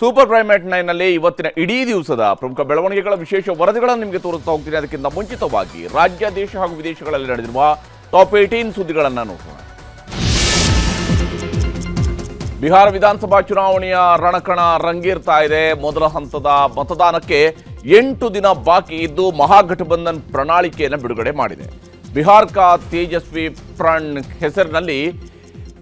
Super primate ನೈನ್ನಲ್ಲಿ ಇವತ್ತಿನ ಇಡೀ ದಿವಸದ ಪ್ರಮುಖ ಬೆಳವಣಿಗೆಗಳ ವಿಶೇಷ ವರದಿಗಳನ್ನು ನಿಮಗೆ ತೋರಿಸ್ತಾ ಹೋಗ್ತೀನಿ. ಅದಕ್ಕಿಂತ ಮುಂಚಿತವಾಗಿ ರಾಜ್ಯ, ದೇಶ ಹಾಗೂ ವಿದೇಶಗಳಲ್ಲಿ ನಡೆದಿರುವ ಟಾಪ್ ಏಟೀನ್ ಸುದ್ದಿಗಳನ್ನು ನೋಡೋಣ ಬಿಹಾರ ವಿಧಾನಸಭಾ ಚುನಾವಣೆಯ ರಣಕಣ ರಂಗೇರ್ತಾ ಇದೆ. ಮೊದಲ ಹಂತದ ಮತದಾನಕ್ಕೆ ಎಂಟು ದಿನ ಬಾಕಿ ಇದ್ದು ಮಹಾಗಠಬಂಧನ್ ಪ್ರಣಾಳಿಕೆಯನ್ನು ಬಿಡುಗಡೆ ಮಾಡಿದೆ. ಬಿಹಾರ್ ಕಾ ತೇಜಸ್ವಿ ಪ್ರಣ್ ಹೆಸರಿನಲ್ಲಿ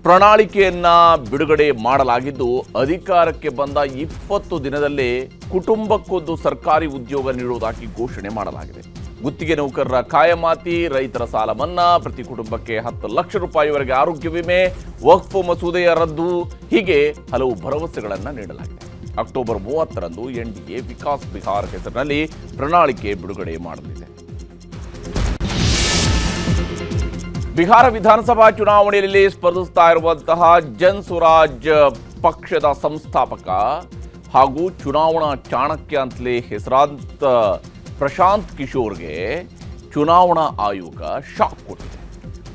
ಪ್ರಣಾಳಿಕೆಯನ್ನ ಬಿಡುಗಡೆ ಮಾಡಲಾಗಿದ್ದು, ಅಧಿಕಾರಕ್ಕೆ ಬಂದ ಇಪ್ಪತ್ತು ದಿನದಲ್ಲೇ ಕುಟುಂಬಕ್ಕೊಂದು ಸರ್ಕಾರಿ ಉದ್ಯೋಗ ನೀಡುವುದಾಗಿ ಘೋಷಣೆ ಮಾಡಲಾಗಿದೆ. ಗುತ್ತಿಗೆ ನೌಕರರ ಕಾಯಮಾತಿ ರೈತರ ಸಾಲ ಮನ್ನಾ, ಪ್ರತಿ ಕುಟುಂಬಕ್ಕೆ ಹತ್ತು ಲಕ್ಷ ರೂಪಾಯಿವರೆಗೆ ಆರೋಗ್ಯ ವಿಮೆ, ವಕ್ಫ್ ಮಸೂದೆಯ ರದ್ದು, ಹೀಗೆ ಹಲವು ಭರವಸೆಗಳನ್ನು ನೀಡಲಾಗಿದೆ. ಅಕ್ಟೋಬರ್ ಮೂವತ್ತರಂದು ಎನ್ಡಿಎ ವಿಕಾಸ್ ಬಿಹಾರ್ ಹೆಸರಿನಲ್ಲಿ ಪ್ರಣಾಳಿಕೆ ಬಿಡುಗಡೆ ಮಾಡಲಿದೆ. ಬಿಹಾರ ವಿಧಾನಸಭಾ ಚುನಾವಣೆಯಲ್ಲಿ ಸ್ಪರ್ಧಿಸ್ತಾ ಇರುವಂತಹ ಜನ್ ಸ್ವರಾಜ್ ಪಕ್ಷದ ಸಂಸ್ಥಾಪಕ ಹಾಗೂ ಚುನಾವಣಾ ಚಾಣಕ್ಯ ಅಂತಲೇ ಹೆಸರಾಂತ ಪ್ರಶಾಂತ್ ಕಿಶೋರ್ಗೆ ಚುನಾವಣಾ ಆಯೋಗ ಶಾಕ್ ಕೊಟ್ಟಿದೆ.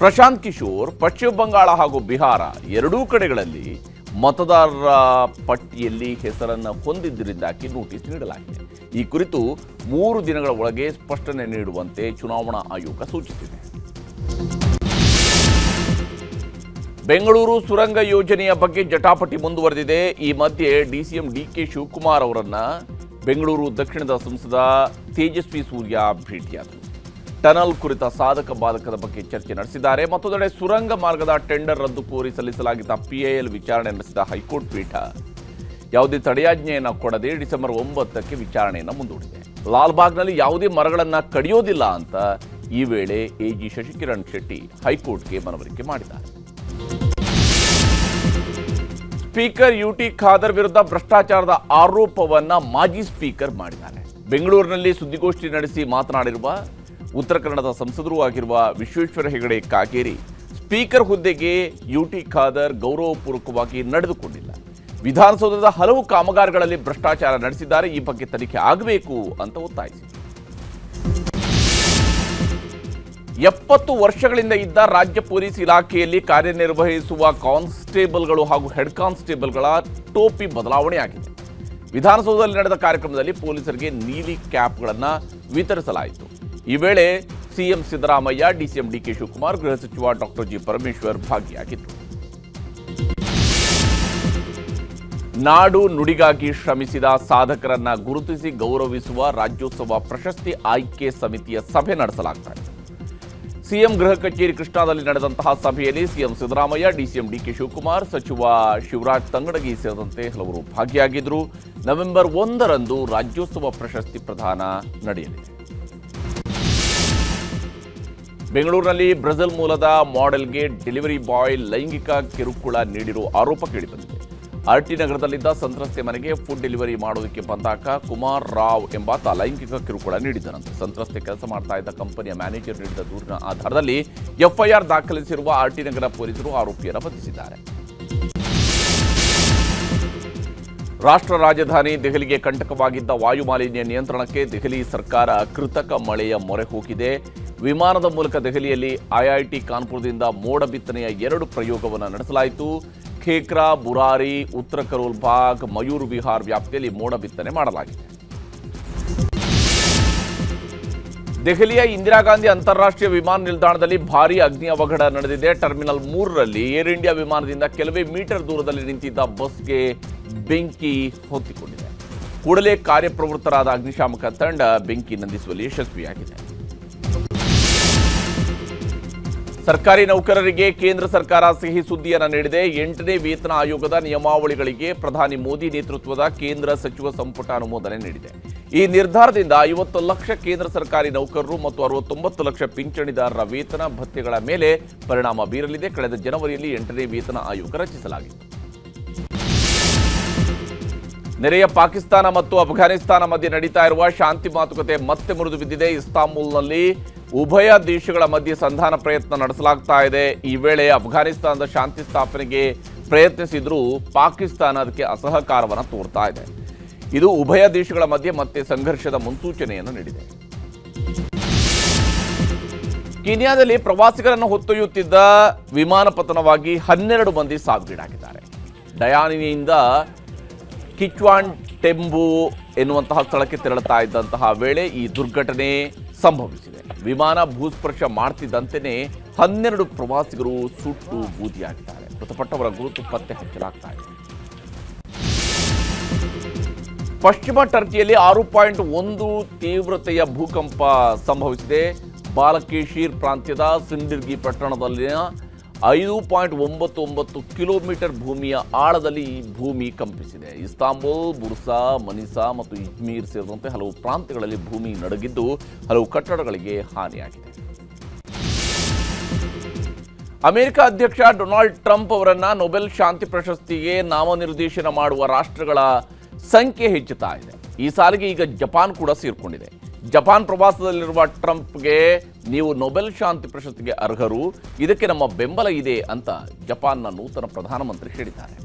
ಪ್ರಶಾಂತ್ ಕಿಶೋರ್ ಪಶ್ಚಿಮ ಬಂಗಾಳ ಹಾಗೂ ಬಿಹಾರ ಎರಡೂ ಕಡೆಗಳಲ್ಲಿ ಮತದಾರರ ಪಟ್ಟಿಯಲ್ಲಿ ಹೆಸರನ್ನು ಹೊಂದಿದ್ದರಿಂದಾಗಿ ನೋಟಿಸ್ ನೀಡಲಾಗಿದೆ. ಈ ಕುರಿತು ಮೂರು ದಿನಗಳ ಒಳಗೆ ಸ್ಪಷ್ಟನೆ ನೀಡುವಂತೆ ಚುನಾವಣಾ ಆಯೋಗ ಸೂಚಿಸಿದೆ. ಬೆಂಗಳೂರು ಸುರಂಗ ಯೋಜನೆಯ ಬಗ್ಗೆ ಜಟಾಪಟಿ ಮುಂದುವರೆದಿದೆ. ಈ ಮಧ್ಯೆ D CM D K Shivakumar ಅವರನ್ನು ಬೆಂಗಳೂರು ದಕ್ಷಿಣದ ಸಂಸದ ತೇಜಸ್ವಿ ಸೂರ್ಯ ಭೇಟಿಯಾದರು. ಟನಲ್ ಕುರಿತ ಸಾಧಕ ಬಾಧಕದ ಬಗ್ಗೆ ಚರ್ಚೆ ನಡೆಸಿದ್ದಾರೆ. ಮತ್ತೊಂದೆಡೆ ಸುರಂಗ ಮಾರ್ಗದ ಟೆಂಡರ್ ರದ್ದು ಕೋರಿ ಸಲ್ಲಿಸಲಾಗಿದ್ದ ಪಿಐಎಲ್ ವಿಚಾರಣೆ ನಡೆಸಿದ ಹೈಕೋರ್ಟ್ ಪೀಠ ಯಾವುದೇ ತಡೆಯಾಜ್ಞೆಯನ್ನು ಕೊಡದೆ ಡಿಸೆಂಬರ್ ಒಂಬತ್ತಕ್ಕೆ ವಿಚಾರಣೆಯನ್ನು ಮುಂದೂಡಿದೆ. ಲಾಲ್ಬಾಗ್ನಲ್ಲಿ ಯಾವುದೇ ಮರಗಳನ್ನು ಕಡಿಯೋದಿಲ್ಲ ಅಂತ ಈ ವೇಳೆ ಎಜಿ ಶಶಿಕಿರಣ್ ಶೆಟ್ಟಿ ಹೈಕೋರ್ಟ್ಗೆ ಮನವರಿಕೆ ಮಾಡಿದ್ದಾರೆ. ಸ್ಪೀಕರ್ ಯು ಟಿ ಖಾದರ್ ವಿರುದ್ಧ ಭ್ರಷ್ಟಾಚಾರದ ಆರೋಪವನ್ನ ಮಾಜಿ ಸ್ಪೀಕರ್ ಮಾಡಿದ್ದಾರೆ. ಬೆಂಗಳೂರಿನಲ್ಲಿ ಸುದ್ದಿಗೋಷ್ಠಿ ನಡೆಸಿ ಮಾತನಾಡಿರುವ ಉತ್ತರ ಕನ್ನಡದ ಸಂಸದರೂ ಆಗಿರುವ ವಿಶ್ವೇಶ್ವರ ಹೆಗಡೆ ಕಾಗೇರಿ ಸ್ಪೀಕರ್ ಹುದ್ದೆಗೆ ಯು ಟಿ ಖಾದರ್ ಗೌರವಪೂರ್ವಕವಾಗಿ ನಡೆದುಕೊಂಡಿಲ್ಲ. ವಿಧಾನಸೌಧದ ಹಲವು ಕಾಮಗಾರಿಗಳಲ್ಲಿ ಭ್ರಷ್ಟಾಚಾರ ನಡೆಸಿದ್ದಾರೆ, ಈ ಬಗ್ಗೆ ತನಿಖೆ ಆಗಬೇಕು ಅಂತ ಒತ್ತಾಯಿಸಿದರು. ಎಪ್ಪತ್ತು ವರ್ಷಗಳಿಂದ ಇದ್ದ ರಾಜ್ಯ ಪೊಲೀಸ್ ಇಲಾಖೆಯಲ್ಲಿ ಕಾರ್ಯನಿರ್ವಹಿಸುವ ಕಾನ್ಸ್ಟೇಬಲ್ಗಳು ಹಾಗೂ ಹೆಡ್ ಕಾನ್ಸ್ಟೇಬಲ್ಗಳ ಟೋಪಿ ಬದಲಾವಣೆಯಾಗಿದೆ. ವಿಧಾನಸೌಧದಲ್ಲಿ ನಡೆದ ಕಾರ್ಯಕ್ರಮದಲ್ಲಿ ಪೊಲೀಸರಿಗೆ ನೀಲಿ ಕ್ಯಾಪ್ಗಳನ್ನು ವಿತರಿಸಲಾಯಿತು. ಈ ವೇಳೆ CM Siddaramaiah, DCM DK Shivakumar, ಗೃಹ ಸಚಿವ ಡಾಕ್ಟರ್ ಜಿ ಪರಮೇಶ್ವರ್ ಭಾಗಿಯಾಗಿದ್ದರು. ನಾಡು ನುಡಿಗಾಗಿ ಶ್ರಮಿಸಿದ ಸಾಧಕರನ್ನ ಗುರುತಿಸಿ ಗೌರವಿಸುವ ರಾಜ್ಯೋತ್ಸವ ಪ್ರಶಸ್ತಿ ಆಯ್ಕೆ ಸಮಿತಿಯ ಸಭೆ ನಡೆಸಲಾಗ್ತಾ ಇದೆ. ಸಿಎಂ ಗೃಹ ಕಚೇರಿ ಕೃಷ್ಣಾದಲ್ಲಿ ನಡೆದಂತಹ ಸಭೆಯಲ್ಲಿ CM Siddaramaiah, DCM DK Shivakumar, ಸಚಿವ ಶಿವರಾಜ್ ತಂಗಡಗಿ ಸೇರಿದಂತೆ ಹಲವರು ಭಾಗಿಯಾಗಿದ್ದರು. ನವೆಂಬರ್ ಒಂದರಂದು ರಾಜ್ಯೋತ್ಸವ ಪ್ರಶಸ್ತಿ ಪ್ರದಾನ ನಡೆಯಲಿದೆ. ಬೆಂಗಳೂರಿನಲ್ಲಿ ಬ್ರೆಜಿಲ್ ಮೂಲದ ಮಾಡೆಲ್ಗೆ ಡೆಲಿವರಿ ಬಾಯ್ ಲೈಂಗಿಕ ಕಿರುಕುಳ ನೀಡಿರುವ ಆರೋಪ ಕೇಳಿಬಂದಿದೆ ಆರ್ಟಿ ನಗರದಲ್ಲಿದ್ದ ಸಂತ್ರಸ್ತೆ ಮನೆಗೆ ಫುಡ್ ಡೆಲಿವರಿ ಮಾಡೋದಕ್ಕೆ ಬಂದಾಗ ಕುಮಾರ್ ರಾವ್ ಎಂಬಾತ ಲೈಂಗಿಕ ಕಿರುಕುಳ ನೀಡಿದ್ದನಂತೆ ಸಂತ್ರಸ್ತೆ ಕೆಲಸ ಮಾಡ್ತಾ ಇದ್ದ ಕಂಪನಿಯ ಮ್ಯಾನೇಜರ್ ನೀಡಿದ ದೂರಿನ ಆಧಾರದಲ್ಲಿ ಎಫ್ಐಆರ್ ದಾಖಲಿಸಿರುವ ಆರ್ಟಿ ನಗರ ಪೊಲೀಸರು ಆರೋಪಿಯನ್ನು ಬಂಧಿಸಿದ್ದಾರೆ. ರಾಷ್ಟ್ರ ರಾಜಧಾನಿ ದೆಹಲಿಗೆ ಕಂಟಕವಾಗಿದ್ದ ವಾಯುಮಾಲಿನ್ಯ ನಿಯಂತ್ರಣಕ್ಕೆ ದೆಹಲಿ ಸರ್ಕಾರ ಕೃತಕ ಮಳೆಯ ಮೊರೆ ಹೋಗಿದೆ. ವಿಮಾನದ ಮೂಲಕ ದೆಹಲಿಯಲ್ಲಿ ಐಐಟಿ ಕಾನ್ಪುರದಿಂದ ಮೋಡ ಬಿತ್ತನೆಯ ಎರಡು ಪ್ರಯೋಗವನ್ನು ನಡೆಸಲಾಯಿತು. ಖೇಕ್ರಾ ಬುರಾರಿ ಉತ್ತರ ಕರೋಲ್ ಭಾಗ್, ಮಯೂರ್ ವಿಹಾರ್ ವ್ಯಾಪ್ತಿಯಲ್ಲಿ ಮೋಡ ಬಿತ್ತನೆ ಮಾಡಲಾಗಿದೆ. ದೆಹಲಿಯ ಇಂದಿರಾ ಗಾಂಧಿ ಅಂತಾರಾಷ್ಟ್ರೀಯ ವಿಮಾನ ನಿಲ್ದಾಣದಲ್ಲಿ ಭಾರೀ ಅಗ್ನಿ ಅವಘಡ ನಡೆದಿದೆ. ಟರ್ಮಿನಲ್ ಮೂರರಲ್ಲಿ ಏರ್ ಇಂಡಿಯಾ ವಿಮಾನದಿಂದ ಕೆಲವೇ ಮೀಟರ್ ದೂರದಲ್ಲಿ ನಿಂತಿದ್ದ ಬಸ್ಗೆ ಬೆಂಕಿ ಹೊತ್ತಿಕೊಂಡಿದೆ. ಕೂಡಲೇ ಕಾರ್ಯಪ್ರವೃತ್ತರಾದ ಅಗ್ನಿಶಾಮಕ ತಂಡ ಬೆಂಕಿ ನಂದಿಸುವಲ್ಲಿ ಯಶಸ್ವಿಯಾಗಿದೆ. ಸರ್ಕಾರಿ ನೌಕರರಿಗೆ ಕೇಂದ್ರ ಸರ್ಕಾರ ಸಿಹಿ ಸುದ್ದಿಯನ್ನು ನೀಡಿದೆ. ಎಂಟನೇ ವೇತನ ಆಯೋಗದ ನಿಯಮಾವಳಿಗಳಿಗೆ ಪ್ರಧಾನಿ ಮೋದಿ ನೇತೃತ್ವದ ಕೇಂದ್ರ ಸಚಿವ ಸಂಪುಟ ಅನುಮೋದನೆ ನೀಡಿದೆ. ಈ ನಿರ್ಧಾರದಿಂದ ಐವತ್ತು ಲಕ್ಷ ಕೇಂದ್ರ ಸರ್ಕಾರಿ ನೌಕರರು ಮತ್ತು ಅರವತ್ತೊಂಬತ್ತು ಲಕ್ಷ ಪಿಂಚಣಿದಾರರ ವೇತನ ಭತ್ಯೆಗಳ ಮೇಲೆ ಪರಿಣಾಮ ಬೀರಲಿದೆ. ಕಳೆದ ಜನವರಿಯಲ್ಲಿ ಎಂಟನೇ ವೇತನ ಆಯೋಗ ರಚಿಸಲಾಗಿತ್ತು. ನೆರೆಯ ಪಾಕಿಸ್ತಾನ ಮತ್ತು ಅಫ್ಘಾನಿಸ್ತಾನ ಮಧ್ಯೆ ನಡೀತಾ ಇರುವ ಶಾಂತಿ ಮಾತುಕತೆ ಮತ್ತೆ ಮುರಿದು ಬಿದ್ದಿದೆ ಇಸ್ತಾಂಬುಲ್ನಲ್ಲಿ ಉಭಯ ದೇಶಗಳ ಮಧ್ಯೆ ಸಂಧಾನ ಪ್ರಯತ್ನ ನಡೆಸಲಾಗ್ತಾ ಇದೆ. ಈ ವೇಳೆ ಅಫ್ಘಾನಿಸ್ತಾನದ ಶಾಂತಿ ಸ್ಥಾಪನೆಗೆ ಪ್ರಯತ್ನಿಸಿದ್ರೂ ಪಾಕಿಸ್ತಾನ ಅದಕ್ಕೆ ಅಸಹಕಾರವನ್ನು ತೋರ್ತಾ ಇದೆ. ಇದು ಉಭಯ ದೇಶಗಳ ಮಧ್ಯೆ ಮತ್ತೆ ಸಂಘರ್ಷದ ಮುನ್ಸೂಚನೆಯನ್ನು ನೀಡಿದೆ. ಕೀನ್ಯಾದಲ್ಲಿ ಪ್ರವಾಸಿಗರನ್ನು ಹೊತ್ತೊಯ್ಯುತ್ತಿದ್ದ ವಿಮಾನ ಪತನವಾಗಿ ಹನ್ನೆರಡು ಮಂದಿ ಸಾವಿಗೀಡಾಗಿದ್ದಾರೆ. ಡಯಾನಿನಿಯಿಂದ ಕಿಚ್ವಾನ್ ಟೆಂಬು ಎನ್ನುವಂತಹ ಸ್ಥಳಕ್ಕೆ ತೆರಳುತ್ತಾ ಇದ್ದಂತಹ ವೇಳೆ ಈ ದುರ್ಘಟನೆ ಸಂಭವಿಸಿದೆ. ವಿಮಾನ ಭೂಸ್ಪರ್ಶ ಮಾಡ್ತಿದ್ದಂತೆಯೇ ಹನ್ನೆರಡು ಪ್ರವಾಸಿಗರು ಸುಟ್ಟು ಬೂದಿಯಾಗಿದ್ದಾರೆ. ಮೃತಪಟ್ಟವರ ಗುರುತು ಪತ್ತೆ ಹಚ್ಚಲಾಗ್ತಾ ಇದೆ. ಪಶ್ಚಿಮ ಟರ್ಕಿಯಲ್ಲಿ ಆರು ಪಾಯಿಂಟ್ ಒಂದು ತೀವ್ರತೆಯ ಭೂಕಂಪ ಸಂಭವಿಸಿದೆ. ಬಾಲಕೇಶೀರ್ ಪ್ರಾಂತ್ಯದ ಸಿಂಡಿರ್ಗಿ ಪಟ್ಟಣದಲ್ಲಿನ ಐದು ಪಾಯಿಂಟ್ ಒಂಬತ್ತು ಒಂಬತ್ತು ಕಿಲೋಮೀಟರ್ ಭೂಮಿಯ ಆಳದಲ್ಲಿ ಈ ಭೂಮಿ ಕಂಪಿಸಿದೆ. ಇಸ್ತಾಂಬುಲ್, ಬುರ್ಸಾ ಮನಿಸಾ ಮತ್ತು ಇಜ್ಮೀರ್ ಸೇರಿದಂತೆ ಹಲವು ಪ್ರಾಂತ್ಯಗಳಲ್ಲಿ ಭೂಮಿ ನಡುಗಿದ್ದು ಹಲವು ಕಟ್ಟಡಗಳಿಗೆ ಹಾನಿಯಾಗಿದೆ. ಅಮೆರಿಕ ಅಧ್ಯಕ್ಷ ಡೊನಾಲ್ಡ್ ಟ್ರಂಪ್ ಅವರನ್ನು ನೊಬೆಲ್ ಶಾಂತಿ ಪ್ರಶಸ್ತಿಗೆ ನಾಮನಿರ್ದೇಶನ ಮಾಡುವ ರಾಷ್ಟ್ರಗಳ ಸಂಖ್ಯೆ ಹೆಚ್ಚುತ್ತಾ ಇದೆ. ಈ ಸಾಲಿಗೆ ಈಗ ಜಪಾನ್ ಕೂಡ ಸೇರ್ಕೊಂಡಿದೆ. ಜಪಾನ್ ಪ್ರವಾಸದಲ್ಲಿರುವ ಟ್ರಂಪ್ಗೆ ನೀವು ನೊಬೆಲ್ ಶಾಂತಿ ಪ್ರಶಸ್ತಿಗೆ ಅರ್ಹರು. ಇದಕ್ಕೆ ನಮ್ಮ ಬೆಂಬಲ ಇದೆ ಅಂತ ಜಪಾನ್ನ ನೂತನ ಪ್ರಧಾನಮಂತ್ರಿ ಹೇಳಿದ್ದಾರೆ.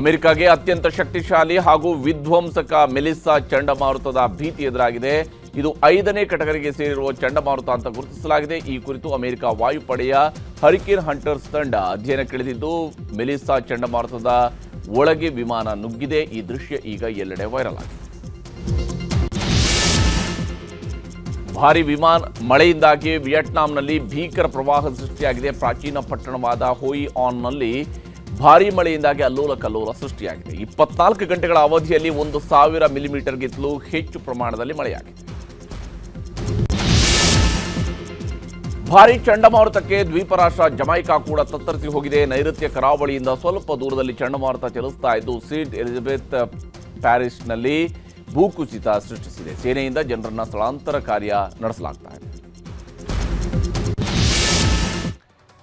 ಅಮೆರಿಕಾಗೆ ಅತ್ಯಂತ ಶಕ್ತಿಶಾಲಿ ಹಾಗೂ ವಿಧ್ವಂಸಕ ಮೆಲಿಸ್ಸಾ ಚಂಡಮಾರುತದ ಭೀತಿ ಎದುರಾಗಿದೆ. ಇದು ಐದನೇ ಕಟಗರಿಗೆ ಸೇರಿರುವ ಚಂಡಮಾರುತ ಅಂತ ಗುರುತಿಸಲಾಗಿದೆ. ಈ ಕುರಿತು ಅಮೆರಿಕ ವಾಯುಪಡೆಯ ಹರಿಕೇನ್ ಹಂಟರ್ಸ್ ತಂಡ ಅಧ್ಯಯನಕ್ಕಿಳಿದಿದ್ದು ಮೆಲಿಸ್ಸಾ ಚಂಡಮಾರುತದ ಒಳಗೆ ವಿಮಾನ ನುಗ್ಗಿದೆ. ಈ ದೃಶ್ಯ ಈಗ ಎಲ್ಲೆಡೆ ವೈರಲ್ ಆಗಿದೆ. ಭಾರಿ ವಿಮಾನ ಮಳೆಯಿಂದಾಗಿ ವಿಯೆಟ್ನಾಂನಲ್ಲಿ ಭೀಕರ ಪ್ರವಾಹ ಸೃಷ್ಟಿಯಾಗಿದೆ. ಪ್ರಾಚೀನ ಪಟ್ಟಣವಾದ ಹೋಯಿ ಆನ್ನಲ್ಲಿ ಭಾರಿ ಮಳೆಯಿಂದಾಗಿ ಅಲ್ಲೋಲ ಕಲ್ಲೋಲ ಸೃಷ್ಟಿಯಾಗಿದೆ. ಇಪ್ಪತ್ನಾಲ್ಕು ಗಂಟೆಗಳ ಅವಧಿಯಲ್ಲಿ ಒಂದು ಸಾವಿರ ಮಿಲಿಮೀಟರ್ಗಿಂತಲೂ ಹೆಚ್ಚು ಪ್ರಮಾಣದಲ್ಲಿ ಮಳೆಯಾಗಿದೆ. ಭಾರಿ ಚಂಡಮಾರುತಕ್ಕೆ ದ್ವೀಪ ರಾಷ್ಟ್ರ ಜಮೈಕಾ ಕೂಡ ತತ್ತರಿಸಿ ಹೋಗಿದೆ. ನೈಋತ್ಯ ಕರಾವಳಿಯಿಂದ ಸ್ವಲ್ಪ ದೂರದಲ್ಲಿ ಚಂಡಮಾರುತ ಚಲಿಸ್ತಾ ಇದ್ದು, ಸೀಟ್ ಎಲಿಜಬೆತ್ ಪ್ಯಾರಿಸ್ನಲ್ಲಿ ಭೂಕುಸಿತ ಸೃಷ್ಟಿಸಿದೆ. ಸೇನೆಯಿಂದ ಜನರನ್ನ ಸ್ಥಳಾಂತರ ಕಾರ್ಯ ನಡೆಸಲಾಗ್ತಾ ಇದೆ.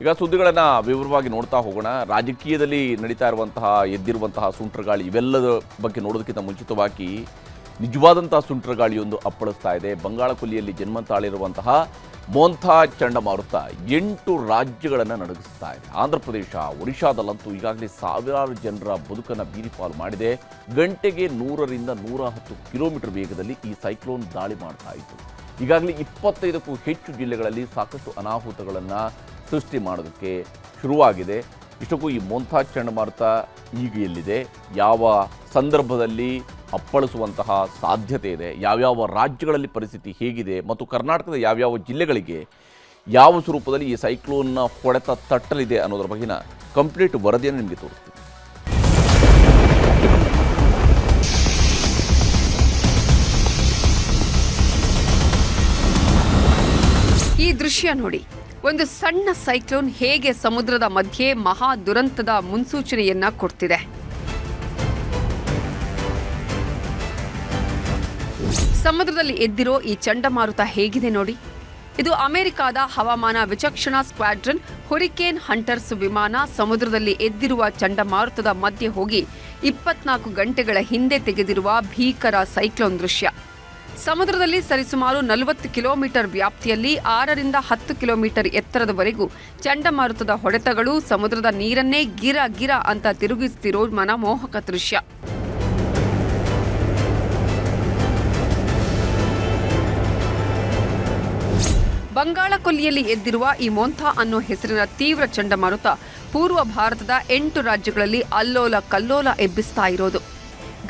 ಈಗ ಸುದ್ದಿಗಳನ್ನ ವಿವರವಾಗಿ ನೋಡ್ತಾ ಹೋಗೋಣ. ರಾಜಕೀಯದಲ್ಲಿ ನಡೀತಾ ಇರುವಂತಹ, ಎದ್ದಿರುವಂತಹ ಸುಂಟರಗಾಳಿ ಇವೆಲ್ಲದ ಬಗ್ಗೆ ನೋಡೋದಕ್ಕಿಂತ ಮುಂಚಿತವಾಗಿ ನಿಜವಾದಂತಹ ಸುಂಟರಗಾಳಿಯೊಂದು ಅಪ್ಪಳಿಸ್ತಾ ಇದೆ. ಬಂಗಾಳ ಕೊಲ್ಲಿಯಲ್ಲಿ ಜನ್ಮ ತಾಳಿರುವಂತಹ ಮೋಂಥಾ ಚಂಡಮಾರುತ ಎಂಟು ರಾಜ್ಯಗಳನ್ನು ನಡುಗಿಸ್ತಾ ಇದೆ. ಆಂಧ್ರ ಪ್ರದೇಶ ಒಡಿಶಾದಲ್ಲಂತೂ ಈಗಾಗಲೇ ಸಾವಿರಾರು ಜನರ ಬದುಕನ್ನು ಬೀರಿಪಾಲು ಮಾಡಿದೆ. ಗಂಟೆಗೆ ನೂರರಿಂದ ನೂರ ಹತ್ತು ಕಿಲೋಮೀಟರ್ ವೇಗದಲ್ಲಿ ಈ ಸೈಕ್ಲೋನ್ ದಾಳಿ ಮಾಡ್ತಾ ಇತ್ತು. ಈಗಾಗಲೇ ಇಪ್ಪತ್ತೈದಕ್ಕೂ ಹೆಚ್ಚು ಜಿಲ್ಲೆಗಳಲ್ಲಿ ಸಾಕಷ್ಟು ಅನಾಹುತಗಳನ್ನು ಸೃಷ್ಟಿ ಮಾಡೋದಕ್ಕೆ ಶುರುವಾಗಿದೆ. ಇಷ್ಟಕ್ಕೂ ಈ ಮೋಂಥಾ ಚಂಡಮಾರುತ ಈಗ ಎಲ್ಲಿದೆ? ಯಾವ ಸಂದರ್ಭದಲ್ಲಿ ಅಪ್ಪಳಿಸುವಂತಹ ಸಾಧ್ಯತೆ ಇದೆ. ಯಾವ್ಯಾವ ರಾಜ್ಯಗಳಲ್ಲಿ ಪರಿಸ್ಥಿತಿ ಹೇಗಿದೆ ಮತ್ತು ಕರ್ನಾಟಕದ ಯಾವ್ಯಾವ ಜಿಲ್ಲೆಗಳಿಗೆ ಯಾವ ಸ್ವರೂಪದಲ್ಲಿ ಈ ಸೈಕ್ಲೋನ್ನ ಹೊಡೆತ ತಟ್ಟಲಿದೆ ಅನ್ನೋದರ ಬಗೆಗಿನ ಕಂಪ್ಲೀಟ್ ವರದಿಯನ್ನು ನಿಮಗೆ ತೋರಿಸ್ತೀನಿ. ಈ ದೃಶ್ಯ ನೋಡಿ. ಒಂದು ಸಣ್ಣ ಸೈಕ್ಲೋನ್ ಹೇಗೆ ಸಮುದ್ರದ ಮಧ್ಯೆ ಮಹಾ ದುರಂತದ ಮುನ್ಸೂಚನೆಯನ್ನ ಕೊಡ್ತಿದೆ. ಸಮುದ್ರದಲ್ಲಿ ಎದ್ದಿರೋ ಈ ಚಂಡಮಾರುತ ಹೇಗಿದೆ ನೋಡಿ. ಇದು ಅಮೆರಿಕಾದ ಹವಾಮಾನ ವಿಚಕ್ಷಣಾ ಸ್ಕ್ವಾಡ್ರನ್ ಹುರಿಕೇನ್ ಹಂಟರ್ಸ್ ವಿಮಾನ ಸಮುದ್ರದಲ್ಲಿ ಎದ್ದಿರುವ ಚಂಡಮಾರುತದ ಮಧ್ಯೆ ಹೋಗಿ ಇಪ್ಪತ್ನಾಲ್ಕು ಗಂಟೆಗಳ ಹಿಂದೆ ತೆಗೆದಿರುವ ಭೀಕರ ಸೈಕ್ಲೋನ್ ದೃಶ್ಯ. ಸಮುದ್ರದಲ್ಲಿ ಸರಿಸುಮಾರು ನಲವತ್ತು ಕಿಲೋಮೀಟರ್ ವ್ಯಾಪ್ತಿಯಲ್ಲಿ ಆರರಿಂದ ಹತ್ತು ಕಿಲೋಮೀಟರ್ ಎತ್ತರದವರೆಗೂ ಚಂಡಮಾರುತದ ಹೊಡೆತಗಳು ಸಮುದ್ರದ ನೀರನ್ನೇ ಗಿರ ಗಿರ ಅಂತ ತಿರುಗಿಸ್ತಿರೋ ಮನಮೋಹಕ ದೃಶ್ಯ. ಬಂಗಾಳ ಕೊಲ್ಲಿಯಲ್ಲಿ ಎದ್ದಿರುವ ಈ ಮೊಂಥಾ ಅನ್ನೋ ಹೆಸರಿನ ತೀವ್ರ ಚಂಡಮಾರುತ ಪೂರ್ವ ಭಾರತದ ಎಂಟು ರಾಜ್ಯಗಳಲ್ಲಿ ಅಲ್ಲೋಲ ಕಲ್ಲೋಲ ಎಬ್ಬಿಸ್ತಾ ಇರೋದು.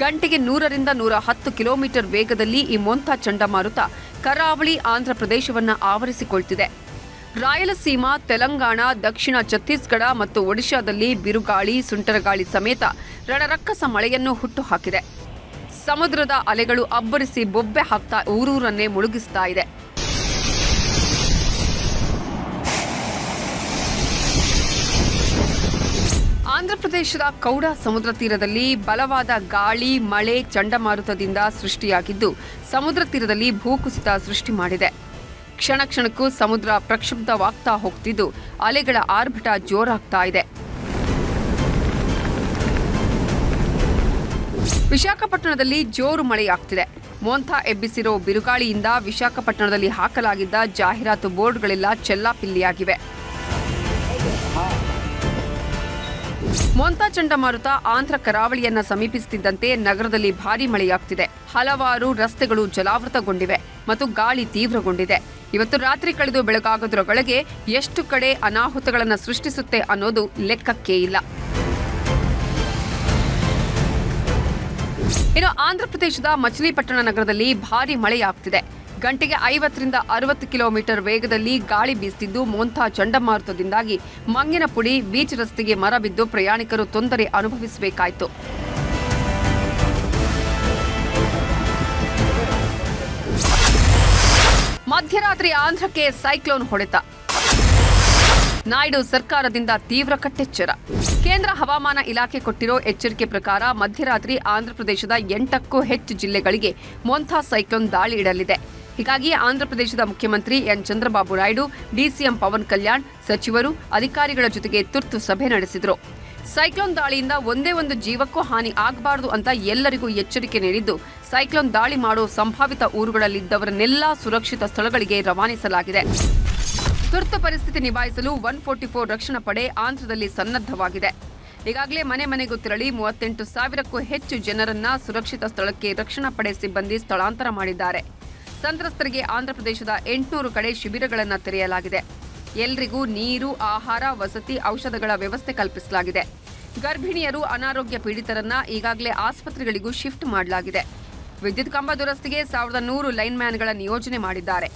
ಗಂಟೆಗೆ ನೂರರಿಂದ ನೂರ ಹತ್ತು ಕಿಲೋಮೀಟರ್ ವೇಗದಲ್ಲಿ ಈ ಮೊಂಥಾ ಚಂಡಮಾರುತ ಕರಾವಳಿ ಆಂಧ್ರ ಪ್ರದೇಶವನ್ನು ಆವರಿಸಿಕೊಳ್ತಿದೆ. ರಾಯಲಸೀಮಾ, ತೆಲಂಗಾಣ, ದಕ್ಷಿಣ ಛತ್ತೀಸ್ಗಢ ಮತ್ತು ಒಡಿಶಾದಲ್ಲಿ ಬಿರುಗಾಳಿ, ಸುಂಟರಗಾಳಿ ಸಮೇತ ರಣರಕ್ಕಸ ಮಳೆಯನ್ನು ಹುಟ್ಟುಹಾಕಿದೆ. ಸಮುದ್ರದ ಅಲೆಗಳು ಅಬ್ಬರಿಸಿ ಬೊಬ್ಬೆ ಹಾಕ್ತಾ ಊರೂರನ್ನೇ ಮುಳುಗಿಸ್ತಾ ಇದೆ. ಆಂಧ್ರಪ್ರದೇಶದ ಕೌಡ ಸಮುದ್ರ ತೀರದಲ್ಲಿ ಬಲವಾದ ಗಾಳಿ, ಮಳೆ, ಚಂಡಮಾರುತದಿಂದ ಸೃಷ್ಟಿಯಾಗಿದ್ದು ಸಮುದ್ರ ತೀರದಲ್ಲಿ ಭೂಕುಸಿತ ಸೃಷ್ಟಿ ಮಾಡಿದೆ. ಕ್ಷಣ ಕ್ಷಣಕ್ಕೂ ಸಮುದ್ರ ಪ್ರಕ್ಷುಬ್ಧವಾಗ್ತಾ ಹೋಗ್ತಿದ್ದು ಅಲೆಗಳ ಆರ್ಭಟ ಜೋರಾಗ್ತಾ ಇದೆ. ವಿಶಾಖಪಟ್ಟಣದಲ್ಲಿ ಜೋರು ಮಳೆಯಾಗ್ತಿದೆ. ಮೋಂಥಾ ಎಬ್ಬಿಸಿರೋ ಬಿರುಗಾಳಿಯಿಂದ ವಿಶಾಖಪಟ್ಟಣದಲ್ಲಿ ಹಾಕಲಾಗಿದ್ದ ಜಾಹೀರಾತು ಬೋರ್ಡ್ಗಳೆಲ್ಲ ಚೆಲ್ಲಾಪಿಲ್ಲಿಯಾಗಿವೆ. ಮೊಂತಾ ಚಂಡಮಾರುತ ಆಂಧ್ರ ಕರಾವಳಿಯನ್ನ ಸಮೀಪಿಸುತ್ತಿದ್ದಂತೆ ನಗರದಲ್ಲಿ ಭಾರಿ ಮಳೆಯಾಗ್ತಿದೆ. ಹಲವಾರು ರಸ್ತೆಗಳು ಜಲಾವೃತಗೊಂಡಿವೆ ಮತ್ತು ಗಾಳಿ ತೀವ್ರಗೊಂಡಿದೆ. ಇವತ್ತು ರಾತ್ರಿ ಕಳೆದು ಬೆಳಗಾಗೋದ್ರೊಳಗೆ ಎಷ್ಟು ಕಡೆ ಅನಾಹುತಗಳನ್ನು ಸೃಷ್ಟಿಸುತ್ತೆ ಅನ್ನೋದು ಲೆಕ್ಕಕ್ಕೇ ಇಲ್ಲ. ಇನ್ನು ಆಂಧ್ರಪ್ರದೇಶದ ಮಚಿಲಿಪಟ್ಟಣ ನಗರದಲ್ಲಿ ಭಾರಿ ಮಳೆಯಾಗ್ತಿದೆ. ಗಂಟೆಗೆ ಐವತ್ತರಿಂದ ಅರವತ್ತು ಕಿಲೋಮೀಟರ್ ವೇಗದಲ್ಲಿ ಗಾಳಿ ಬೀಸುತ್ತಿದ್ದು ಮೋಂಥಾ ಚಂಡಮಾರುತದಿಂದಾಗಿ ಮಂಗಿನ ಪುಡಿ ಬೀಚ್ ರಸ್ತೆಗೆ ಮರ ಬಿದ್ದು ಪ್ರಯಾಣಿಕರು ತೊಂದರೆ ಅನುಭವಿಸಬೇಕಾಯಿತು. ಮಧ್ಯರಾತ್ರಿ ಆಂಧ್ರಕ್ಕೆ ಸೈಕ್ಲೋನ್ ಹೊಡೆತ. ನಾಯ್ಡು ಸರ್ಕಾರದಿಂದ ತೀವ್ರ ಕಟ್ಟೆಚ್ಚರ. ಕೇಂದ್ರ ಹವಾಮಾನ ಇಲಾಖೆ ಕೊಟ್ಟಿರೋ ಎಚ್ಚರಿಕೆ ಪ್ರಕಾರ ಮಧ್ಯರಾತ್ರಿ ಆಂಧ್ರಪ್ರದೇಶದ ಎಂಟಕ್ಕೂ ಹೆಚ್ಚು ಜಿಲ್ಲೆಗಳಿಗೆ ಮೊಂಥಾ ಸೈಕ್ಲೋನ್ ದಾಳಿ ಇಡಲಿದೆ. ಹೀಗಾಗಿ ಆಂಧ್ರಪ್ರದೇಶದ ಮುಖ್ಯಮಂತ್ರಿ ಎನ್ ಚಂದ್ರಬಾಬು ನಾಯ್ಡು ಡಿಸಿಎಂ ಪವನ್ ಕಲ್ಯಾಣ್ ಸಚಿವರು ಅಧಿಕಾರಿಗಳ ಜೊತೆಗೆ ತುರ್ತು ಸಭೆ ನಡೆಸಿದರು. ಸೈಕ್ಲೋನ್ ದಾಳಿಯಿಂದ ಒಂದೇ ಒಂದು ಜೀವಕ್ಕೂ ಹಾನಿ ಆಗಬಾರದು ಅಂತ ಎಲ್ಲರಿಗೂ ಎಚ್ಚರಿಕೆ ನೀಡಿದ್ದು, ಸೈಕ್ಲೋನ್ ದಾಳಿ ಮಾಡೋ ಸಂಭಾವಿತ ಊರುಗಳಲ್ಲಿದ್ದವರನ್ನೆಲ್ಲ ಸುರಕ್ಷಿತ ಸ್ಥಳಗಳಿಗೆ ರವಾನಿಸಲಾಗಿದೆ. ತುರ್ತು ಪರಿಸ್ಥಿತಿ ನಿಭಾಯಿಸಲು ಒನ್ ಫೋರ್ಟಿ ಫೋರ್ ರಕ್ಷಣಾ ಪಡೆ ಆಂಧ್ರದಲ್ಲಿ ಸನ್ನದ್ಧವಾಗಿದೆ. ಈಗಾಗಲೇ ಮನೆ ಮನೆಗೂ ತೆರಳಿ ಮೂವತ್ತೆಂಟು ಸಾವಿರಕ್ಕೂ ಹೆಚ್ಚು ಜನರನ್ನ ಸುರಕ್ಷಿತ ಸ್ಥಳಕ್ಕೆ ರಕ್ಷಣಾ ಪಡೆ ಸಿಬ್ಬಂದಿ ಸ್ಥಳಾಂತರ ಮಾಡಿದ್ದಾರೆ. ಸಂತ್ರಸ್ತರಿಗೆ ಆಂಧ್ರಪ್ರದೇಶದ ಎಂಟುನೂರು ಕಡೆ ಶಿಬಿರಗಳನ್ನು ತೆರೆಯಲಾಗಿದೆ. ಎಲ್ರಿಗೂ ನೀರು, ಆಹಾರ, ವಸತಿ, ಔಷಧಗಳ ವ್ಯವಸ್ಥೆ ಕಲ್ಪಿಸಲಾಗಿದೆ. ಗರ್ಭಿಣಿಯರು, ಅನಾರೋಗ್ಯ ಪೀಡಿತರನ್ನ ಈಗಾಗಲೇ ಆಸ್ಪತ್ರೆಗಳಿಗೂ ಶಿಫ್ಟ್ ಮಾಡಲಾಗಿದೆ. ವಿದ್ಯುತ್ ಕಂಬ ದುರಸ್ತಿಗೆ ಸಾವಿರದ ನೂರು ಲೈನ್ಮ್ಯಾನ್ಗಳ ನಿಯೋಜನೆ ಮಾಡಿದ್ದಾರೆ.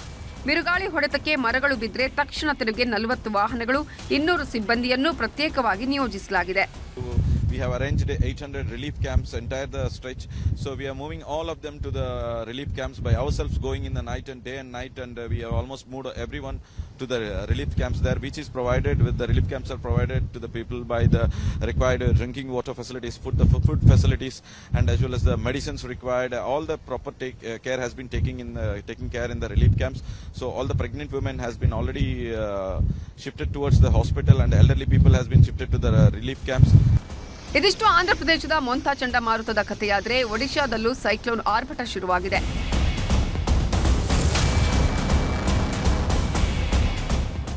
ಬಿರುಗಾಳಿ ಹೊಡೆತಕ್ಕೆ ಮರಗಳು ಬಿದ್ದರೆ ತಕ್ಷಣ ತೆರಿಗೆ ನಲವತ್ತು ವಾಹನಗಳು, ಇನ್ನೂರು ಸಿಬ್ಬಂದಿಯನ್ನು ಪ್ರತ್ಯೇಕವಾಗಿ ನಿಯೋಜಿಸಲಾಗಿದೆ. We have arranged 800 relief camps entire the stretch. So we are moving all of them to the relief camps by ourselves, going in the night and day and night, and uh, we have almost moved everyone to the relief camps there, which is provided with the relief camps are provided to the people by the required drinking water facilities, food the food facilities, and as well as the medicines required. All the proper take, uh, care has been taking in taking care in the relief camps. So all the pregnant women has been already uh, shifted towards the hospital, and elderly people has been shifted to the relief camps. ಇದಿಷ್ಟು ಆಂಧ್ರಪ್ರದೇಶದ ಮೊಂತಾ ಚಂಡಮಾರುತದ ಕಥೆಯಾದರೆ ಒಡಿಶಾದಲ್ಲೂ cyclone ಆರ್ಭಟ ಶುರುವಾಗಿದೆ.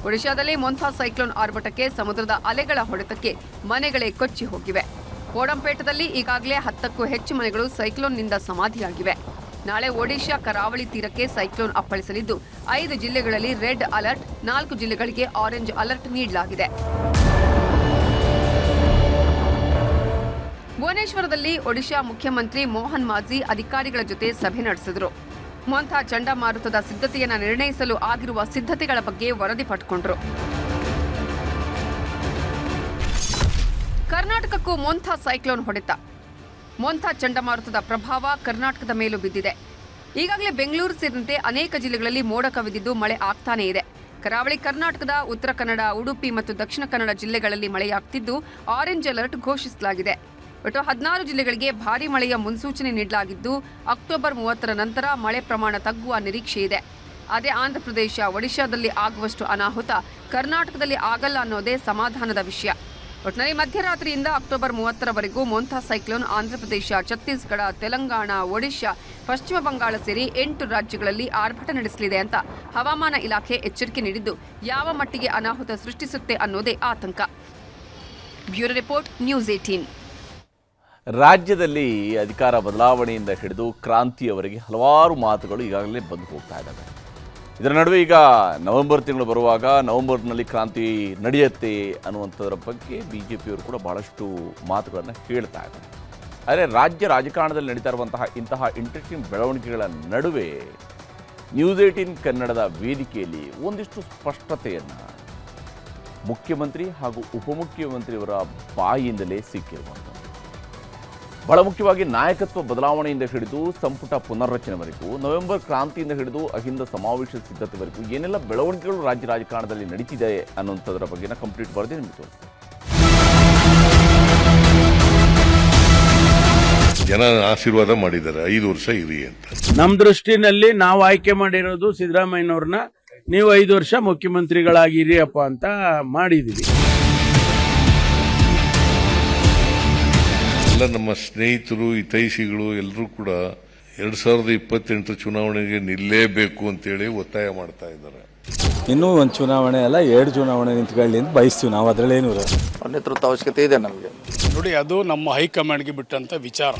ಒಡಿಶಾದಲ್ಲಿ ಮೊಂಥಾ cyclone ಆರ್ಭಟಕ್ಕೆ ಸಮುದ್ರದ ಅಲೆಗಳ ಹೊಡೆತಕ್ಕೆ ಮನೆಗಳೇ ಕೊಚ್ಚಿ ಹೋಗಿವೆ. ಕೋಡಂಪೇಟದಲ್ಲಿ ಈಗಾಗಲೇ ಹತ್ತಕ್ಕೂ ಹೆಚ್ಚು ಮನೆಗಳು ಸೈಕ್ಲೋನ್ನಿಂದ ಸಮಾಧಿಯಾಗಿವೆ. ನಾಳೆ ಒಡಿಶಾ ಕರಾವಳಿ ತೀರಕ್ಕೆ ಸೈಕ್ಲೋನ್ ಅಪ್ಪಳಿಸಲಿದ್ದು, ಐದು ಜಿಲ್ಲೆಗಳಲ್ಲಿ ರೆಡ್ ಅಲರ್ಟ್, ನಾಲ್ಕು ಜಿಲ್ಲೆಗಳಿಗೆ ಆರೆಂಜ್ ಅಲರ್ಟ್ ನೀಡಲಾಗಿದೆ. ಭುವನೇಶ್ವರದಲ್ಲಿ ಒಡಿಶಾ ಮುಖ್ಯಮಂತ್ರಿ ಮೋಹನ್ ಮಾಜಿ ಅಧಿಕಾರಿಗಳ ಜೊತೆ ಸಭೆ ನಡೆಸಿದರು. ಮೊಂಥ ಚಂಡಮಾರುತದ ಸಿದ್ಧತೆಯನ್ನು ನಿರ್ಣಯಿಸಲು ಆಗಿರುವ ಸಿದ್ಧತೆಗಳ ಬಗ್ಗೆ ವರದಿ ಪಡ್ಕೊಂಡ್ರು. ಕರ್ನಾಟಕಕ್ಕೂ ಮೊಂಥಾ ಸೈಕ್ಲೋನ್ ಹೊಡೆತ. ಮೊಂಥಾ ಚಂಡಮಾರುತದ ಪ್ರಭಾವ ಕರ್ನಾಟಕದ ಮೇಲೂ ಬಿದ್ದಿದೆ. ಈಗಾಗಲೇ ಬೆಂಗಳೂರು ಸೇರಿದಂತೆ ಅನೇಕ ಜಿಲ್ಲೆಗಳಲ್ಲಿ ಮೋಡ ಕವಿದಿದ್ದು ಮಳೆ ಆಗ್ತಾನೇ ಇದೆ. ಕರಾವಳಿ ಕರ್ನಾಟಕದ ಉತ್ತರ ಕನ್ನಡ, ಉಡುಪಿ ಮತ್ತು ದಕ್ಷಿಣ ಕನ್ನಡ ಜಿಲ್ಲೆಗಳಲ್ಲಿ ಮಳೆಯಾಗ್ತಿದ್ದು ಆರೆಂಜ್ ಅಲರ್ಟ್ ಘೋಷಿಸಲಾಗಿದೆ. ಒಟ್ಟು ಹದಿನಾರು ಜಿಲ್ಲೆಗಳಿಗೆ ಭಾರಿ ಮಳೆಯ ಮುನ್ಸೂಚನೆ ನೀಡಲಾಗಿದ್ದು, ಅಕ್ಟೋಬರ್ ಮೂವತ್ತರ ನಂತರ ಮಳೆ ಪ್ರಮಾಣ ತಗ್ಗುವ ನಿರೀಕ್ಷೆ ಇದೆ. ಅದೇ ಆಂಧ್ರಪ್ರದೇಶ ಒಡಿಶಾದಲ್ಲಿ ಆಗುವಷ್ಟು ಅನಾಹುತ, ಕರ್ನಾಟಕದಲ್ಲಿ ಆಗಲ್ಲ ಅನ್ನೋದೇ ಸಮಾಧಾನದ ವಿಷಯ. ಒಟ್ಟಿನಲ್ಲಿ ಮಧ್ಯರಾತ್ರಿಯಿಂದ ಅಕ್ಟೋಬರ್ ಮೂವತ್ತರವರೆಗೂ ಮೊಂಥಾ ಸೈಕ್ಲೋನ್ ಆಂಧ್ರಪ್ರದೇಶ ಛತ್ತೀಸ್ಗಢ, ತೆಲಂಗಾಣ, ಒಡಿಶಾ, ಪಶ್ಚಿಮ ಬಂಗಾಳ ಸೇರಿ ಎಂಟು ರಾಜ್ಯಗಳಲ್ಲಿ ಆರ್ಭಟ ನಡೆಸಲಿದೆ ಅಂತ ಹವಾಮಾನ ಇಲಾಖೆ ಎಚ್ಚರಿಕೆ ನೀಡಿದ್ದು, ಯಾವ ಮಟ್ಟಿಗೆ ಅನಾಹುತ ಸೃಷ್ಟಿಸುತ್ತೆ ಅನ್ನೋದೇ ಆತಂಕ. ಬ್ಯೂರೋ ರಿಪೋರ್ಟ್, ನ್ಯೂಸ್ ಏಟೀನ್ ರಾಜ್ಯದಲ್ಲಿ ಅಧಿಕಾರ ಬದಲಾವಣೆಯಿಂದ ಹಿಡಿದು ಕ್ರಾಂತಿಯವರೆಗೆ ಹಲವಾರು ಮಾತುಗಳು ಈಗಾಗಲೇ ಬಂದು ಹೋಗ್ತಾ ಇದ್ದಾವೆ. ಇದರ ನಡುವೆ ಈಗ ನವೆಂಬರ್ ತಿಂಗಳು ಬರುವಾಗ ನವೆಂಬರ್ನಲ್ಲಿ ಕ್ರಾಂತಿ ನಡೆಯುತ್ತೆ ಅನ್ನುವಂಥದ್ರ ಬಗ್ಗೆ ಬಿ ಜೆ ಪಿಯವರು ಕೂಡ ಭಾಳಷ್ಟು ಮಾತುಗಳನ್ನು ಹೇಳ್ತಾ ಇದ್ದಾರೆ. ಆದರೆ ರಾಜ್ಯ ರಾಜಕಾರಣದಲ್ಲಿ ನಡೀತಾ ಇರುವಂತಹ ಇಂತಹ ಇಂಟ್ರೆಸ್ಟಿಂಗ್ ಬೆಳವಣಿಗೆಗಳ ನಡುವೆ ನ್ಯೂಸ್ ಏಯ್ಟೀನ್ ಕನ್ನಡದ ವೇದಿಕೆಯಲ್ಲಿ ಒಂದಿಷ್ಟು ಸ್ಪಷ್ಟತೆಯನ್ನು ಮುಖ್ಯಮಂತ್ರಿ ಹಾಗೂ ಉಪಮುಖ್ಯಮಂತ್ರಿಯವರ ಬಾಯಿಯಿಂದಲೇ ಸಿಕ್ಕಿರುವಂಥದ್ದು. ಬಹಳ ಮುಖ್ಯವಾಗಿ ನಾಯಕತ್ವ ಬದಲಾವಣೆಯಿಂದ ಹಿಡಿದು ಸಂಪುಟ ಪುನರ್ರಚನೆವರೆಗೂ ನವೆಂಬರ್ ಕ್ರಾಂತಿಯಿಂದ ಹಿಡಿದು ಅಹಿಂದ ಸಮಾವೇಶ ಸಿದ್ಧತೆವರೆಗೂ ಏನೆಲ್ಲ ಬೆಳವಣಿಗೆಗಳು ರಾಜ್ಯ ರಾಜಕಾರಣದಲ್ಲಿ ನಡೀತಿದೆ ಅನ್ನುವಂಥದ್ರ ಬಗ್ಗೆನ ಕಂಪ್ಲೀಟ್ ವರದಿ ನಿಮಗೆ ತೋರಿಸ್ತೀನಿ. ಜನ ಆಶೀರ್ವಾದ ಮಾಡಿದ್ದಾರೆ. ಐದು ವರ್ಷ ಇರಿ ಅಂತ. ನಮ್ಮ ದೃಷ್ಟಿನಲ್ಲಿ ನಾವು ಆಯ್ಕೆ ಮಾಡಿರೋದು ಸಿದ್ದರಾಮಯ್ಯನವ್ರನ್ನ ನೀವು ಐದು ವರ್ಷ ಮುಖ್ಯಮಂತ್ರಿಗಳಾಗಿರಿಯಪ್ಪ ಅಂತ ಮಾಡಿದೀವಿ. ಎಲ್ಲ ನಮ್ಮ ಸ್ನೇಹಿತರು ಹಿತೈಷಿಗಳು ಎಲ್ಲರೂ ಕೂಡ ಎರಡ್ ಸಾವಿರದ ಇಪ್ಪತ್ತೆಂಟು ಚುನಾವಣೆಗೆ ನಿಲ್ಲೇಬೇಕು ಅಂತೇಳಿ ಒತ್ತಾಯ ಮಾಡ್ತಾ ಇದ್ದಾರೆ. ಇನ್ನೂ ಒಂದು ಚುನಾವಣೆ ಅಲ್ಲ ಎರಡು ಚುನಾವಣೆ ನಿಂತ್ಕೊಳ್ಳಿ ಅಂತ ಬಯಸ್ತೀವಿ ನಾವು. ಅದರಲ್ಲಿ ಏನು ನೇತೃತ್ವ ಅವಶ್ಯಕತೆ ಇದೆ ನಮಗೆ. ನೋಡಿ ಅದು ನಮ್ಮ ಹೈಕಮಾಂಡ್ಗೆ ಬಿಟ್ಟಂತ ವಿಚಾರ.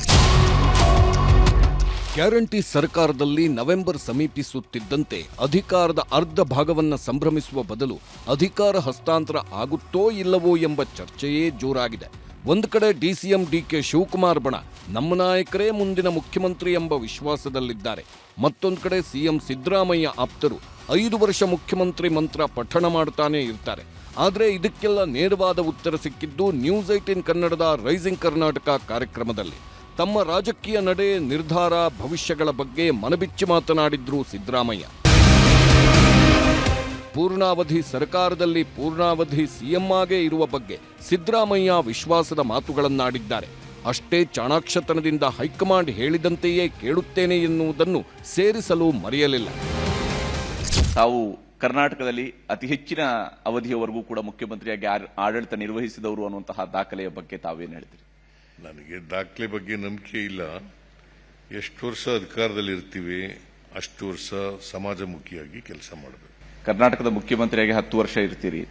ಗ್ಯಾರಂಟಿ ಸರ್ಕಾರದಲ್ಲಿ ನವೆಂಬರ್ ಸಮೀಪಿಸುತ್ತಿದ್ದಂತೆ ಅಧಿಕಾರದ ಅರ್ಧ ಭಾಗವನ್ನ ಸಂಭ್ರಮಿಸುವ ಬದಲು ಅಧಿಕಾರ ಹಸ್ತಾಂತರ ಆಗುತ್ತೋ ಇಲ್ಲವೋ ಎಂಬ ಚರ್ಚೆಯೇ ಜೋರಾಗಿದೆ. ಒಂದು ಕಡೆ ಡಿಸಿಎಂ ಡಿಕೆ ಶಿವಕುಮಾರ್ ಬಣ ನಮ್ಮ ನಾಯಕರೇ ಮುಂದಿನ ಮುಖ್ಯಮಂತ್ರಿ ಎಂಬ ವಿಶ್ವಾಸದಲ್ಲಿದ್ದಾರೆ. ಮತ್ತೊಂದು ಕಡೆ ಸಿಎಂ ಸಿದ್ದರಾಮಯ್ಯ ಆಪ್ತರು ಐದು ವರ್ಷ ಮುಖ್ಯಮಂತ್ರಿ ಮಂತ್ರ ಪಠಣ ಮಾಡ್ತಾನೆ ಇರ್ತಾರೆ. ಆದರೆ ಇದಕ್ಕೆಲ್ಲ ನೇರವಾದ ಉತ್ತರ ಸಿಕ್ಕಿದ್ದು ನ್ಯೂಸ್ ಏಟಿನ್ ಕನ್ನಡದ ರೈಸಿಂಗ್ ಕರ್ನಾಟಕ ಕಾರ್ಯಕ್ರಮದಲ್ಲಿ. ತಮ್ಮ ರಾಜಕೀಯ ನಡೆ ನಿರ್ಧಾರ ಭವಿಷ್ಯಗಳ ಬಗ್ಗೆ ಮನಬಿಚ್ಚಿ ಮಾತನಾಡಿದ್ರು ಸಿದ್ದರಾಮಯ್ಯ. ಪೂರ್ಣಾವಧಿ ಸರ್ಕಾರದಲ್ಲಿ ಪೂರ್ಣಾವಧಿ ಸಿಎಂ ಆಗೇ ಇರುವ ಬಗ್ಗೆ ಸಿದ್ದರಾಮಯ್ಯ ವಿಶ್ವಾಸದ ಮಾತುಗಳನ್ನಾಡಿದ್ದಾರೆ. ಅಷ್ಟೇ ಚಾಣಾಕ್ಷತನದಿಂದ ಹೈಕಮಾಂಡ್ ಹೇಳಿದಂತೆಯೇ ಕೇಳುತ್ತೇನೆ ಎನ್ನುವುದನ್ನು ಸೇರಿಸಲು ಮರೆಯಲಿಲ್ಲ. ತಾವು ಕರ್ನಾಟಕದಲ್ಲಿ ಅತಿ ಹೆಚ್ಚಿನ ಅವಧಿಯವರೆಗೂ ಕೂಡ ಮುಖ್ಯಮಂತ್ರಿಯಾಗಿ ಆಡಳಿತ ನಿರ್ವಹಿಸಿದವರು ಅನ್ನುವಂತಹ ದಾಖಲೆಯ ಬಗ್ಗೆ ತಾವೇನು ಹೇಳ್ತೀರಿ? ನನಗೆ ದಾಖಲೆ ಬಗ್ಗೆ ನಂಬಿಕೆ ಇಲ್ಲ. ಎಷ್ಟು ವರ್ಷ ಅಧಿಕಾರದಲ್ಲಿ ಇರ್ತೀವಿ ಅಷ್ಟು ವರ್ಷ ಸಮಾಜಮುಖಿಯಾಗಿ ಕೆಲಸ ಮಾಡಬೇಕು. ಕರ್ನಾಟಕದ ಮುಖ್ಯಮಂತ್ರಿಯಾಗಿ ಹತ್ತು ವರ್ಷ ಇರ್ತೀರಿ.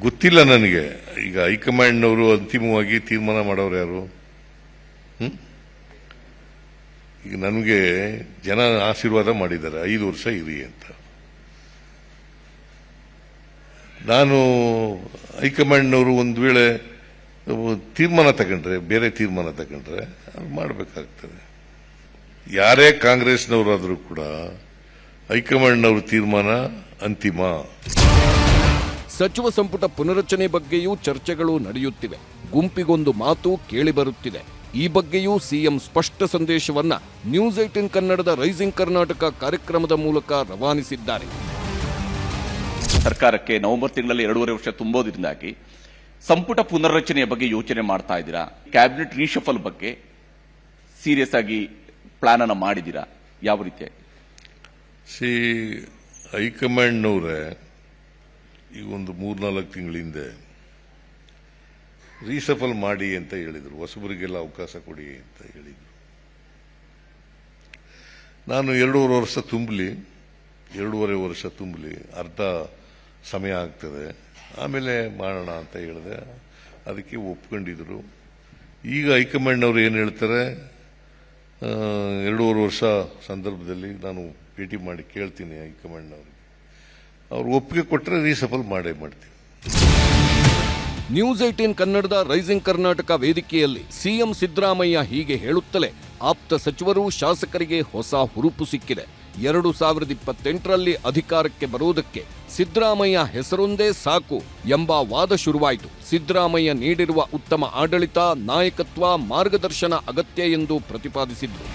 ಗೊತ್ತಿಲ್ಲ ನನಗೆ. ಈಗ ಹೈಕಮಾಂಡ್ನವರು ಅಂತಿಮವಾಗಿ ತೀರ್ಮಾನ ಮಾಡೋರು ಯಾರು? ಈಗ ನನಗೆ ಜನ ಆಶೀರ್ವಾದ ಮಾಡಿದ್ದಾರೆ. ಐದು ವರ್ಷ ಇರಿ ಅಂತ. ನಾನು ಹೈಕಮಾಂಡ್ನವರು ಒಂದು ವೇಳೆ ತೀರ್ಮಾನ ತಗೊಂಡ್ರೆ, ಬೇರೆ ತೀರ್ಮಾನ ತಗೊಂಡ್ರೆ ಅದು ಮಾಡಬೇಕಾಗ್ತದೆ. ಯಾರೇ ಕಾಂಗ್ರೆಸ್ನವರಾದರೂ ಕೂಡ ಹೈಕಮಾಂಡ್ನವ್ರ ತೀರ್ಮಾನ ಅಂತಿಮ. ಸಚಿವ ಸಂಪುಟ ಪುನರಚನೆ ಬಗ್ಗೆಯೂ ಚರ್ಚೆಗಳು ನಡೆಯುತ್ತಿವೆ. ಗುಂಪಿಗೊಂದು ಮಾತು ಕೇಳಿಬರುತ್ತಿದೆ. ಈ ಬಗ್ಗೆಯೂ ಸಿಎಂ ಸ್ಪಷ್ಟ ಸಂದೇಶವನ್ನ ನ್ಯೂಸ್ ಏಟಿನ್ ಕನ್ನಡದ ರೈಸಿಂಗ್ ಕರ್ನಾಟಕ ಕಾರ್ಯಕ್ರಮದ ಮೂಲಕ ರವಾನಿಸಿದ್ದಾರೆ. ಸರ್ಕಾರಕ್ಕೆ ನವೆಂಬರ್ ತಿಂಗಳಲ್ಲಿ ಎರಡೂವರೆ ವರ್ಷ ತುಂಬೋದ್ರಿಂದಾಗಿ ಸಂಪುಟ ಪುನರ್ರಚನೆಯ ಬಗ್ಗೆ ಯೋಚನೆ ಮಾಡ್ತಾ ಇದ್ದೀರಾ? ಕ್ಯಾಬಿನೆಟ್ ರೀಶಫಲ್ ಬಗ್ಗೆ ಸೀರಿಯಸ್ ಆಗಿ ಪ್ಲಾನ್ ಅನ್ನು ಮಾಡಿದ್ದೀರಾ? ಯಾವ ರೀತಿಯಾಗಿ ಹೈಕಮಾಂಡ್ನವ್ರೆ ಈಗ ಒಂದು ಮೂರ್ನಾಲ್ಕು ತಿಂಗಳ ಹಿಂದೆ ರೀಸಫಲ್ ಮಾಡಿ ಅಂತ ಹೇಳಿದರು. ಹೊಸಬರಿಗೆಲ್ಲ ಅವಕಾಶ ಕೊಡಿ ಅಂತ ಹೇಳಿದರು. ನಾನು ಎರಡೂವರೆ ವರ್ಷ ತುಂಬಲಿ, ಎರಡೂವರೆ ವರ್ಷ ತುಂಬಲಿ, ಅರ್ಧ ಸಮಯ ಆಗ್ತದೆ, ಆಮೇಲೆ ಮಾಡೋಣ ಅಂತ ಹೇಳಿದೆ. ಅದಕ್ಕೆ ಒಪ್ಕೊಂಡಿದ್ರು. ಈಗ ಹೈಕಮಾಂಡ್ನವ್ರು ಏನು ಹೇಳ್ತಾರೆ? ಎರಡೂವರೆ ವರ್ಷ ಸಂದರ್ಭದಲ್ಲಿ ನಾನು ಭೇಟಿ ಮಾಡಿ ಕೇಳ್ತೀನಿ ಹೈಕಮಾಂಡ್ನವ್ರಿಗೆ. ಅವ್ರು ಒಪ್ಪಿಗೆ ಕೊಟ್ಟರೆ ರೀಸಫಲ್ ಮಾಡೇ ಮಾಡ್ತೀವಿ. ನ್ಯೂಸ್ ಏಟೀನ್ ಕನ್ನಡದ ರೈಸಿಂಗ್ ಕರ್ನಾಟಕ ವೇದಿಕೆಯಲ್ಲಿ ಸಿಎಂ ಸಿದ್ದರಾಮಯ್ಯ ಹೀಗೆ ಹೇಳುತ್ತಲೇ ಆಪ್ತ ಸಚಿವರು ಶಾಸಕರಿಗೆ ಹೊಸ ಹುರುಪು ಸಿಕ್ಕಿದೆ. ಎರಡು ಸಾವಿರದ ಇಪ್ಪತ್ತೆಂಟರಲ್ಲಿ ಅಧಿಕಾರಕ್ಕೆ ಬರುವುದಕ್ಕೆ ಸಿದ್ದರಾಮಯ್ಯ ಹೆಸರೊಂದೇ ಸಾಕು ಎಂಬ ವಾದ ಶುರುವಾಯಿತು. ಸಿದ್ದರಾಮಯ್ಯ ನೀಡಿರುವ ಉತ್ತಮ ಆಡಳಿತ, ನಾಯಕತ್ವ, ಮಾರ್ಗದರ್ಶನ ಅಗತ್ಯ ಎಂದು ಪ್ರತಿಪಾದಿಸಿದ್ರು.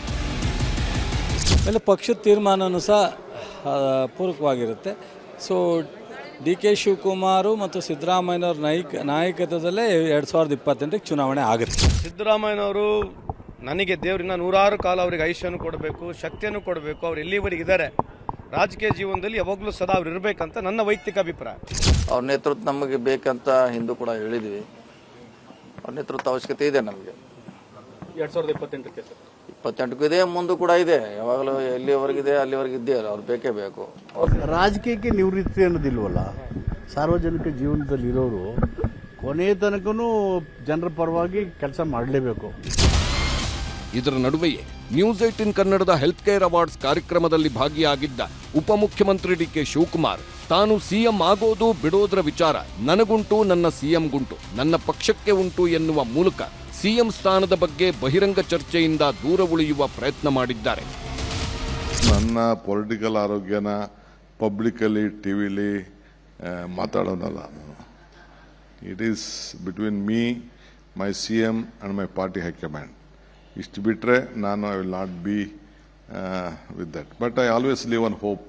ಆಮೇಲೆ ಪಕ್ಷದ ತೀರ್ಮಾನವೂ ಸಹ ಪೂರಕವಾಗಿರುತ್ತೆ. ಸೊ ಡಿ ಕೆ ಶಿವಕುಮಾರು ಮತ್ತು ಸಿದ್ದರಾಮಯ್ಯವ್ರ ನಾಯಕ ನಾಯಕತ್ವದಲ್ಲೇ ಎರಡು ಸಾವಿರದ ಇಪ್ಪತ್ತೆಂಟಕ್ಕೆ ಚುನಾವಣೆ ಆಗುತ್ತೆ. ಸಿದ್ದರಾಮಯ್ಯನವರು ನನಗೆ ದೇವರಿನ ನೂರಾರು ಕಾಲ ಅವರಿಗೆ ಆಯುಷ್ಯನು ಕೊಡಬೇಕು ಶಕ್ತಿಯನ್ನು ಕೊಡಬೇಕು ಅವ್ರು ಎಲ್ಲಿವರೆಗೆ ಇದ್ದಾರೆ ರಾಜಕೀಯ ಜೀವನದಲ್ಲಿ ಯಾವಾಗಲೂ ಸದಾ ಅವ್ರು ಇರಬೇಕಂತ ನನ್ನ ವೈಯಕ್ತಿಕ ಅಭಿಪ್ರಾಯ. ಅವ್ರ ನೇತೃತ್ವ ನಮಗೆ ಬೇಕಂತ ಹಿಂದೂ ಕೂಡ ಹೇಳಿದ್ವಿ. ಅವ್ರ ನೇತೃತ್ವ ಅವಶ್ಯಕತೆ ಇದೆ ನಮಗೆ. ಎರಡು ಸಾವಿರದ ಇಪ್ಪತ್ತೆಂಟಕ್ಕೆ ಸರ್. ಇಪ್ಪತ್ತೆಂಟಕ್ಕೂ ಇದೆ ಮುಂದೆ ಕೂಡ ಇದೆ. ಯಾವಾಗಲೂ ಎಲ್ಲಿವರೆಗಿದೆ ಅಲ್ಲಿವರೆಗೆ ಇದ್ದೇ ಅಲ್ಲ. ಅವ್ರು ಬೇಕೇ ಬೇಕು. ರಾಜಕೀಯಕ್ಕೆ ನಿವೃತ್ತಿ ಅನ್ನೋದಿಲ್ವಲ್ಲ? ಸಾರ್ವಜನಿಕ ಜೀವನದಲ್ಲಿ ಇರೋರು ಕೊನೆಯ ತನಕನೂ ಜನರ ಪರವಾಗಿ ಕೆಲಸ ಮಾಡಲೇಬೇಕು. ಇದರ ನಡುವೆಯೇ ನ್ಯೂಸ್ ಏಟಿನ್ ಕನ್ನಡದ ಹೆಲ್ತ್ ಕೇರ್ ಅವಾರ್ಡ್ಸ್ ಕಾರ್ಯಕ್ರಮದಲ್ಲಿ ಭಾಗಿಯಾಗಿದ್ದ ಉಪಮುಖ್ಯಮಂತ್ರಿ ಡಿಕೆ ಶಿವಕುಮಾರ್ ತಾನು ಸಿಎಂ ಆಗೋದು ಬಿಡೋದ್ರ ವಿಚಾರ. ನನಗುಂಟು, ನನ್ನ ಸಿಎಂ ಗುಂಟು. ನನ್ನ ಪಕ್ಷಕ್ಕೆ ಉಂಟು ಎನ್ನುವ ಮೂಲಕ ಸಿಎಂ ಸ್ಥಾನದ ಬಗ್ಗೆ ಬಹಿರಂಗ ಚರ್ಚೆಯಿಂದ ದೂರ ಉಳಿಯುವ ಪ್ರಯತ್ನ ಮಾಡಿದ್ದಾರೆ. ನನ್ನ ಪೊಲಿಟಿಕಲ್ ಆರೋಗ್ಯನ ಪಬ್ಲಿಕಲಿ ಟಿ ವಿಲಿ ಮಾತಾಡೋದಲ್ಲ it is between me my C M and my party high command ಇಷ್ಟು ಬಿಟ್ಟರೆ ನಾನು I will not be with that but I always live on hope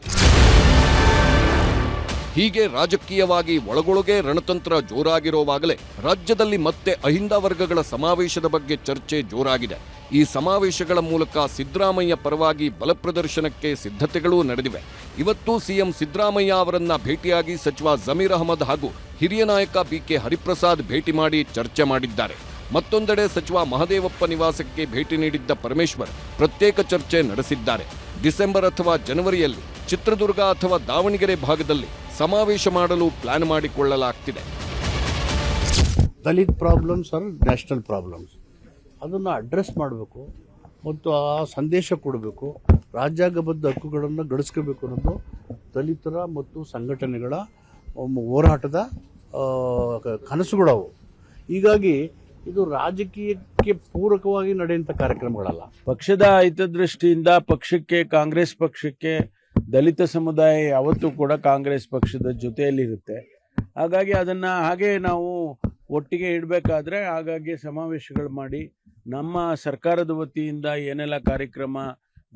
ಹೀಗೆ ರಾಜಕೀಯವಾಗಿ ಒಳಗೊಳಗೆ ರಣತಂತ್ರ ಜೋರಾಗಿರುವಾಗಲೇ ರಾಜ್ಯದಲ್ಲಿ ಮತ್ತೆ ಅಹಿಂದ ವರ್ಗಗಳ ಸಮಾವೇಶದ ಬಗ್ಗೆ ಚರ್ಚೆ ಜೋರಾಗಿದೆ. ಈ ಸಮಾವೇಶಗಳ ಮೂಲಕ ಸಿದ್ದರಾಮಯ್ಯ ಪರವಾಗಿ ಬಲಪ್ರದರ್ಶನಕ್ಕೆ ಸಿದ್ಧತೆಗಳೂ ನಡೆದಿವೆ. ಇವತ್ತು ಸಿಎಂ ಸಿದ್ದರಾಮಯ್ಯ ಅವರನ್ನ ಭೇಟಿಯಾಗಿ ಸಚಿವ ಜಮೀರ್ ಅಹಮದ್ ಹಾಗೂ ಹಿರಿಯ ನಾಯಕ ಬಿಕೆ ಹರಿಪ್ರಸಾದ್ ಭೇಟಿ ಮಾಡಿ ಚರ್ಚೆ ಮಾಡಿದ್ದಾರೆ. ಮತ್ತೊಂದೆಡೆ ಸಚಿವ ಮಹದೇವಪ್ಪ ನಿವಾಸಕ್ಕೆ ಭೇಟಿ ನೀಡಿದ್ದ ಪರಮೇಶ್ವರ್ ಪ್ರತ್ಯೇಕ ಚರ್ಚೆ ನಡೆಸಿದ್ದಾರೆ. ಡಿಸೆಂಬರ್ ಅಥವಾ ಜನವರಿಯಲ್ಲಿ ಚಿತ್ರದುರ್ಗ ಅಥವಾ ದಾವಣಗೆರೆ ಭಾಗದಲ್ಲಿ ಸಮಾವೇಶ ಮಾಡಲು plan ಮಾಡಿಕೊಳ್ಳಲಾಗ್ತಿದೆ. Dalit problems are national problems. ಅದನ್ನು ಅಡ್ರೆಸ್ ಮಾಡಬೇಕು ಮತ್ತು ಆ ಸಂದೇಶ ಕೊಡಬೇಕು. ರಾಜ್ಯಾಂಗಬದ್ಧ ಹಕ್ಕುಗಳನ್ನು ಗಳಿಸ್ಕೋಬೇಕು ಅನ್ನೋದು ದಲಿತರ ಮತ್ತು ಸಂಘಟನೆಗಳ ಹೋರಾಟದ ಕನಸುಗಳವು. ಹೀಗಾಗಿ ಇದು ರಾಜಕೀಯಕ್ಕೆ ಪೂರಕವಾಗಿ ನಡೆಯುವಂಥ ಕಾರ್ಯಕ್ರಮಗಳಲ್ಲ. ಪಕ್ಷದ ಹಿತದೃಷ್ಟಿಯಿಂದ ಪಕ್ಷಕ್ಕೆ ಕಾಂಗ್ರೆಸ್ ಪಕ್ಷಕ್ಕೆ ದಲಿತ ಸಮುದಾಯ ಯಾವತ್ತೂ ಕೂಡ ಕಾಂಗ್ರೆಸ್ ಪಕ್ಷದ ಜೊತೆಯಲ್ಲಿರುತ್ತೆ. ಹಾಗಾಗಿ ಅದನ್ನು ಹಾಗೆ ನಾವು ಒಟ್ಟಿಗೆ ಇಡಬೇಕಾದ್ರೆ ಹಾಗಾಗಿ ಸಮಾವೇಶಗಳು ಮಾಡಿ ನಮ್ಮ ಸರ್ಕಾರದ ವತಿಯಿಂದ ಏನೆಲ್ಲ ಕಾರ್ಯಕ್ರಮ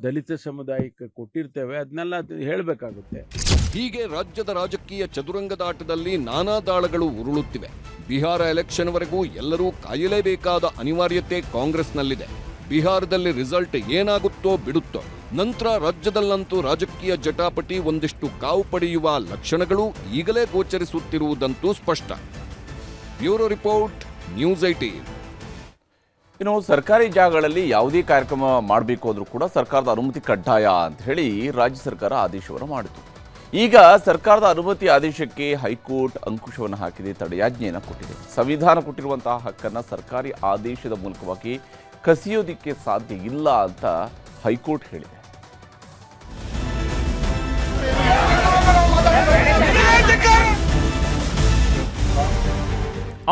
ದಲಿತ ಸಮುದಾಯಕ್ಕೆ ಕೊಟ್ಟಿರ್ತೇವೆ ಅದನ್ನೆಲ್ಲ ಹೇಳಬೇಕಾಗುತ್ತೆ. ಹೀಗೆ ರಾಜ್ಯದ ರಾಜಕೀಯ ಚದುರಂಗದಾಟದಲ್ಲಿ ನಾನಾ ದಾಳಗಳು ಉರುಳುತ್ತಿವೆ. ಬಿಹಾರ ಎಲೆಕ್ಷನ್ವರೆಗೂ ಎಲ್ಲರೂ ಕಾಯಲೇಬೇಕಾದ ಅನಿವಾರ್ಯತೆ ಕಾಂಗ್ರೆಸ್ನಲ್ಲಿದೆ. ಬಿಹಾರದಲ್ಲಿ ರಿಸಲ್ಟ್ ಏನಾಗುತ್ತೋ ಬಿಡುತ್ತೋ, ನಂತರ ರಾಜ್ಯದಲ್ಲಂತೂ ರಾಜಕೀಯ ಜಟಾಪಟಿ ಒಂದಿಷ್ಟು ಕಾವು ಪಡೆಯುವ ಲಕ್ಷಣಗಳು ಈಗಲೇ ಗೋಚರಿಸುತ್ತಿರುವುದಂತೂ ಸ್ಪಷ್ಟ. ಬ್ಯೂರೋ ರಿಪೋರ್ಟ್, ನ್ಯೂಸ್ ಐಟೀನ್ ಇನ್ನು ಸರ್ಕಾರಿ ಜಾಗಗಳಲ್ಲಿ ಯಾವುದೇ ಕಾರ್ಯಕ್ರಮ ಮಾಡಬೇಕು ಅಂದರೂ ಕೂಡ ಸರ್ಕಾರದ ಅನುಮತಿ ಕಡ್ಡಾಯ ಅಂತ ಹೇಳಿ ರಾಜ್ಯ ಸರ್ಕಾರ ಆದೇಶವನ್ನು ಮಾಡಿತು. ಈಗ ಸರ್ಕಾರದ ಅನುಮತಿ ಆದೇಶಕ್ಕೆ ಹೈಕೋರ್ಟ್ ಅಂಕುಶವನ್ನು ಹಾಕಿದೆ, ತಡೆಯಾಜ್ಞೆಯನ್ನು ಕೊಟ್ಟಿದೆ. ಸಂವಿಧಾನ ಕೊಟ್ಟಿರುವಂತಹ ಹಕ್ಕನ್ನು ಸರ್ಕಾರಿ ಆದೇಶದ ಮೂಲಕವಾಗಿ ಕಸಿಯೋದಿಕ್ಕೆ ಸಾಧ್ಯ ಇಲ್ಲ ಅಂತ ಹೈಕೋರ್ಟ್ ಹೇಳಿದೆ.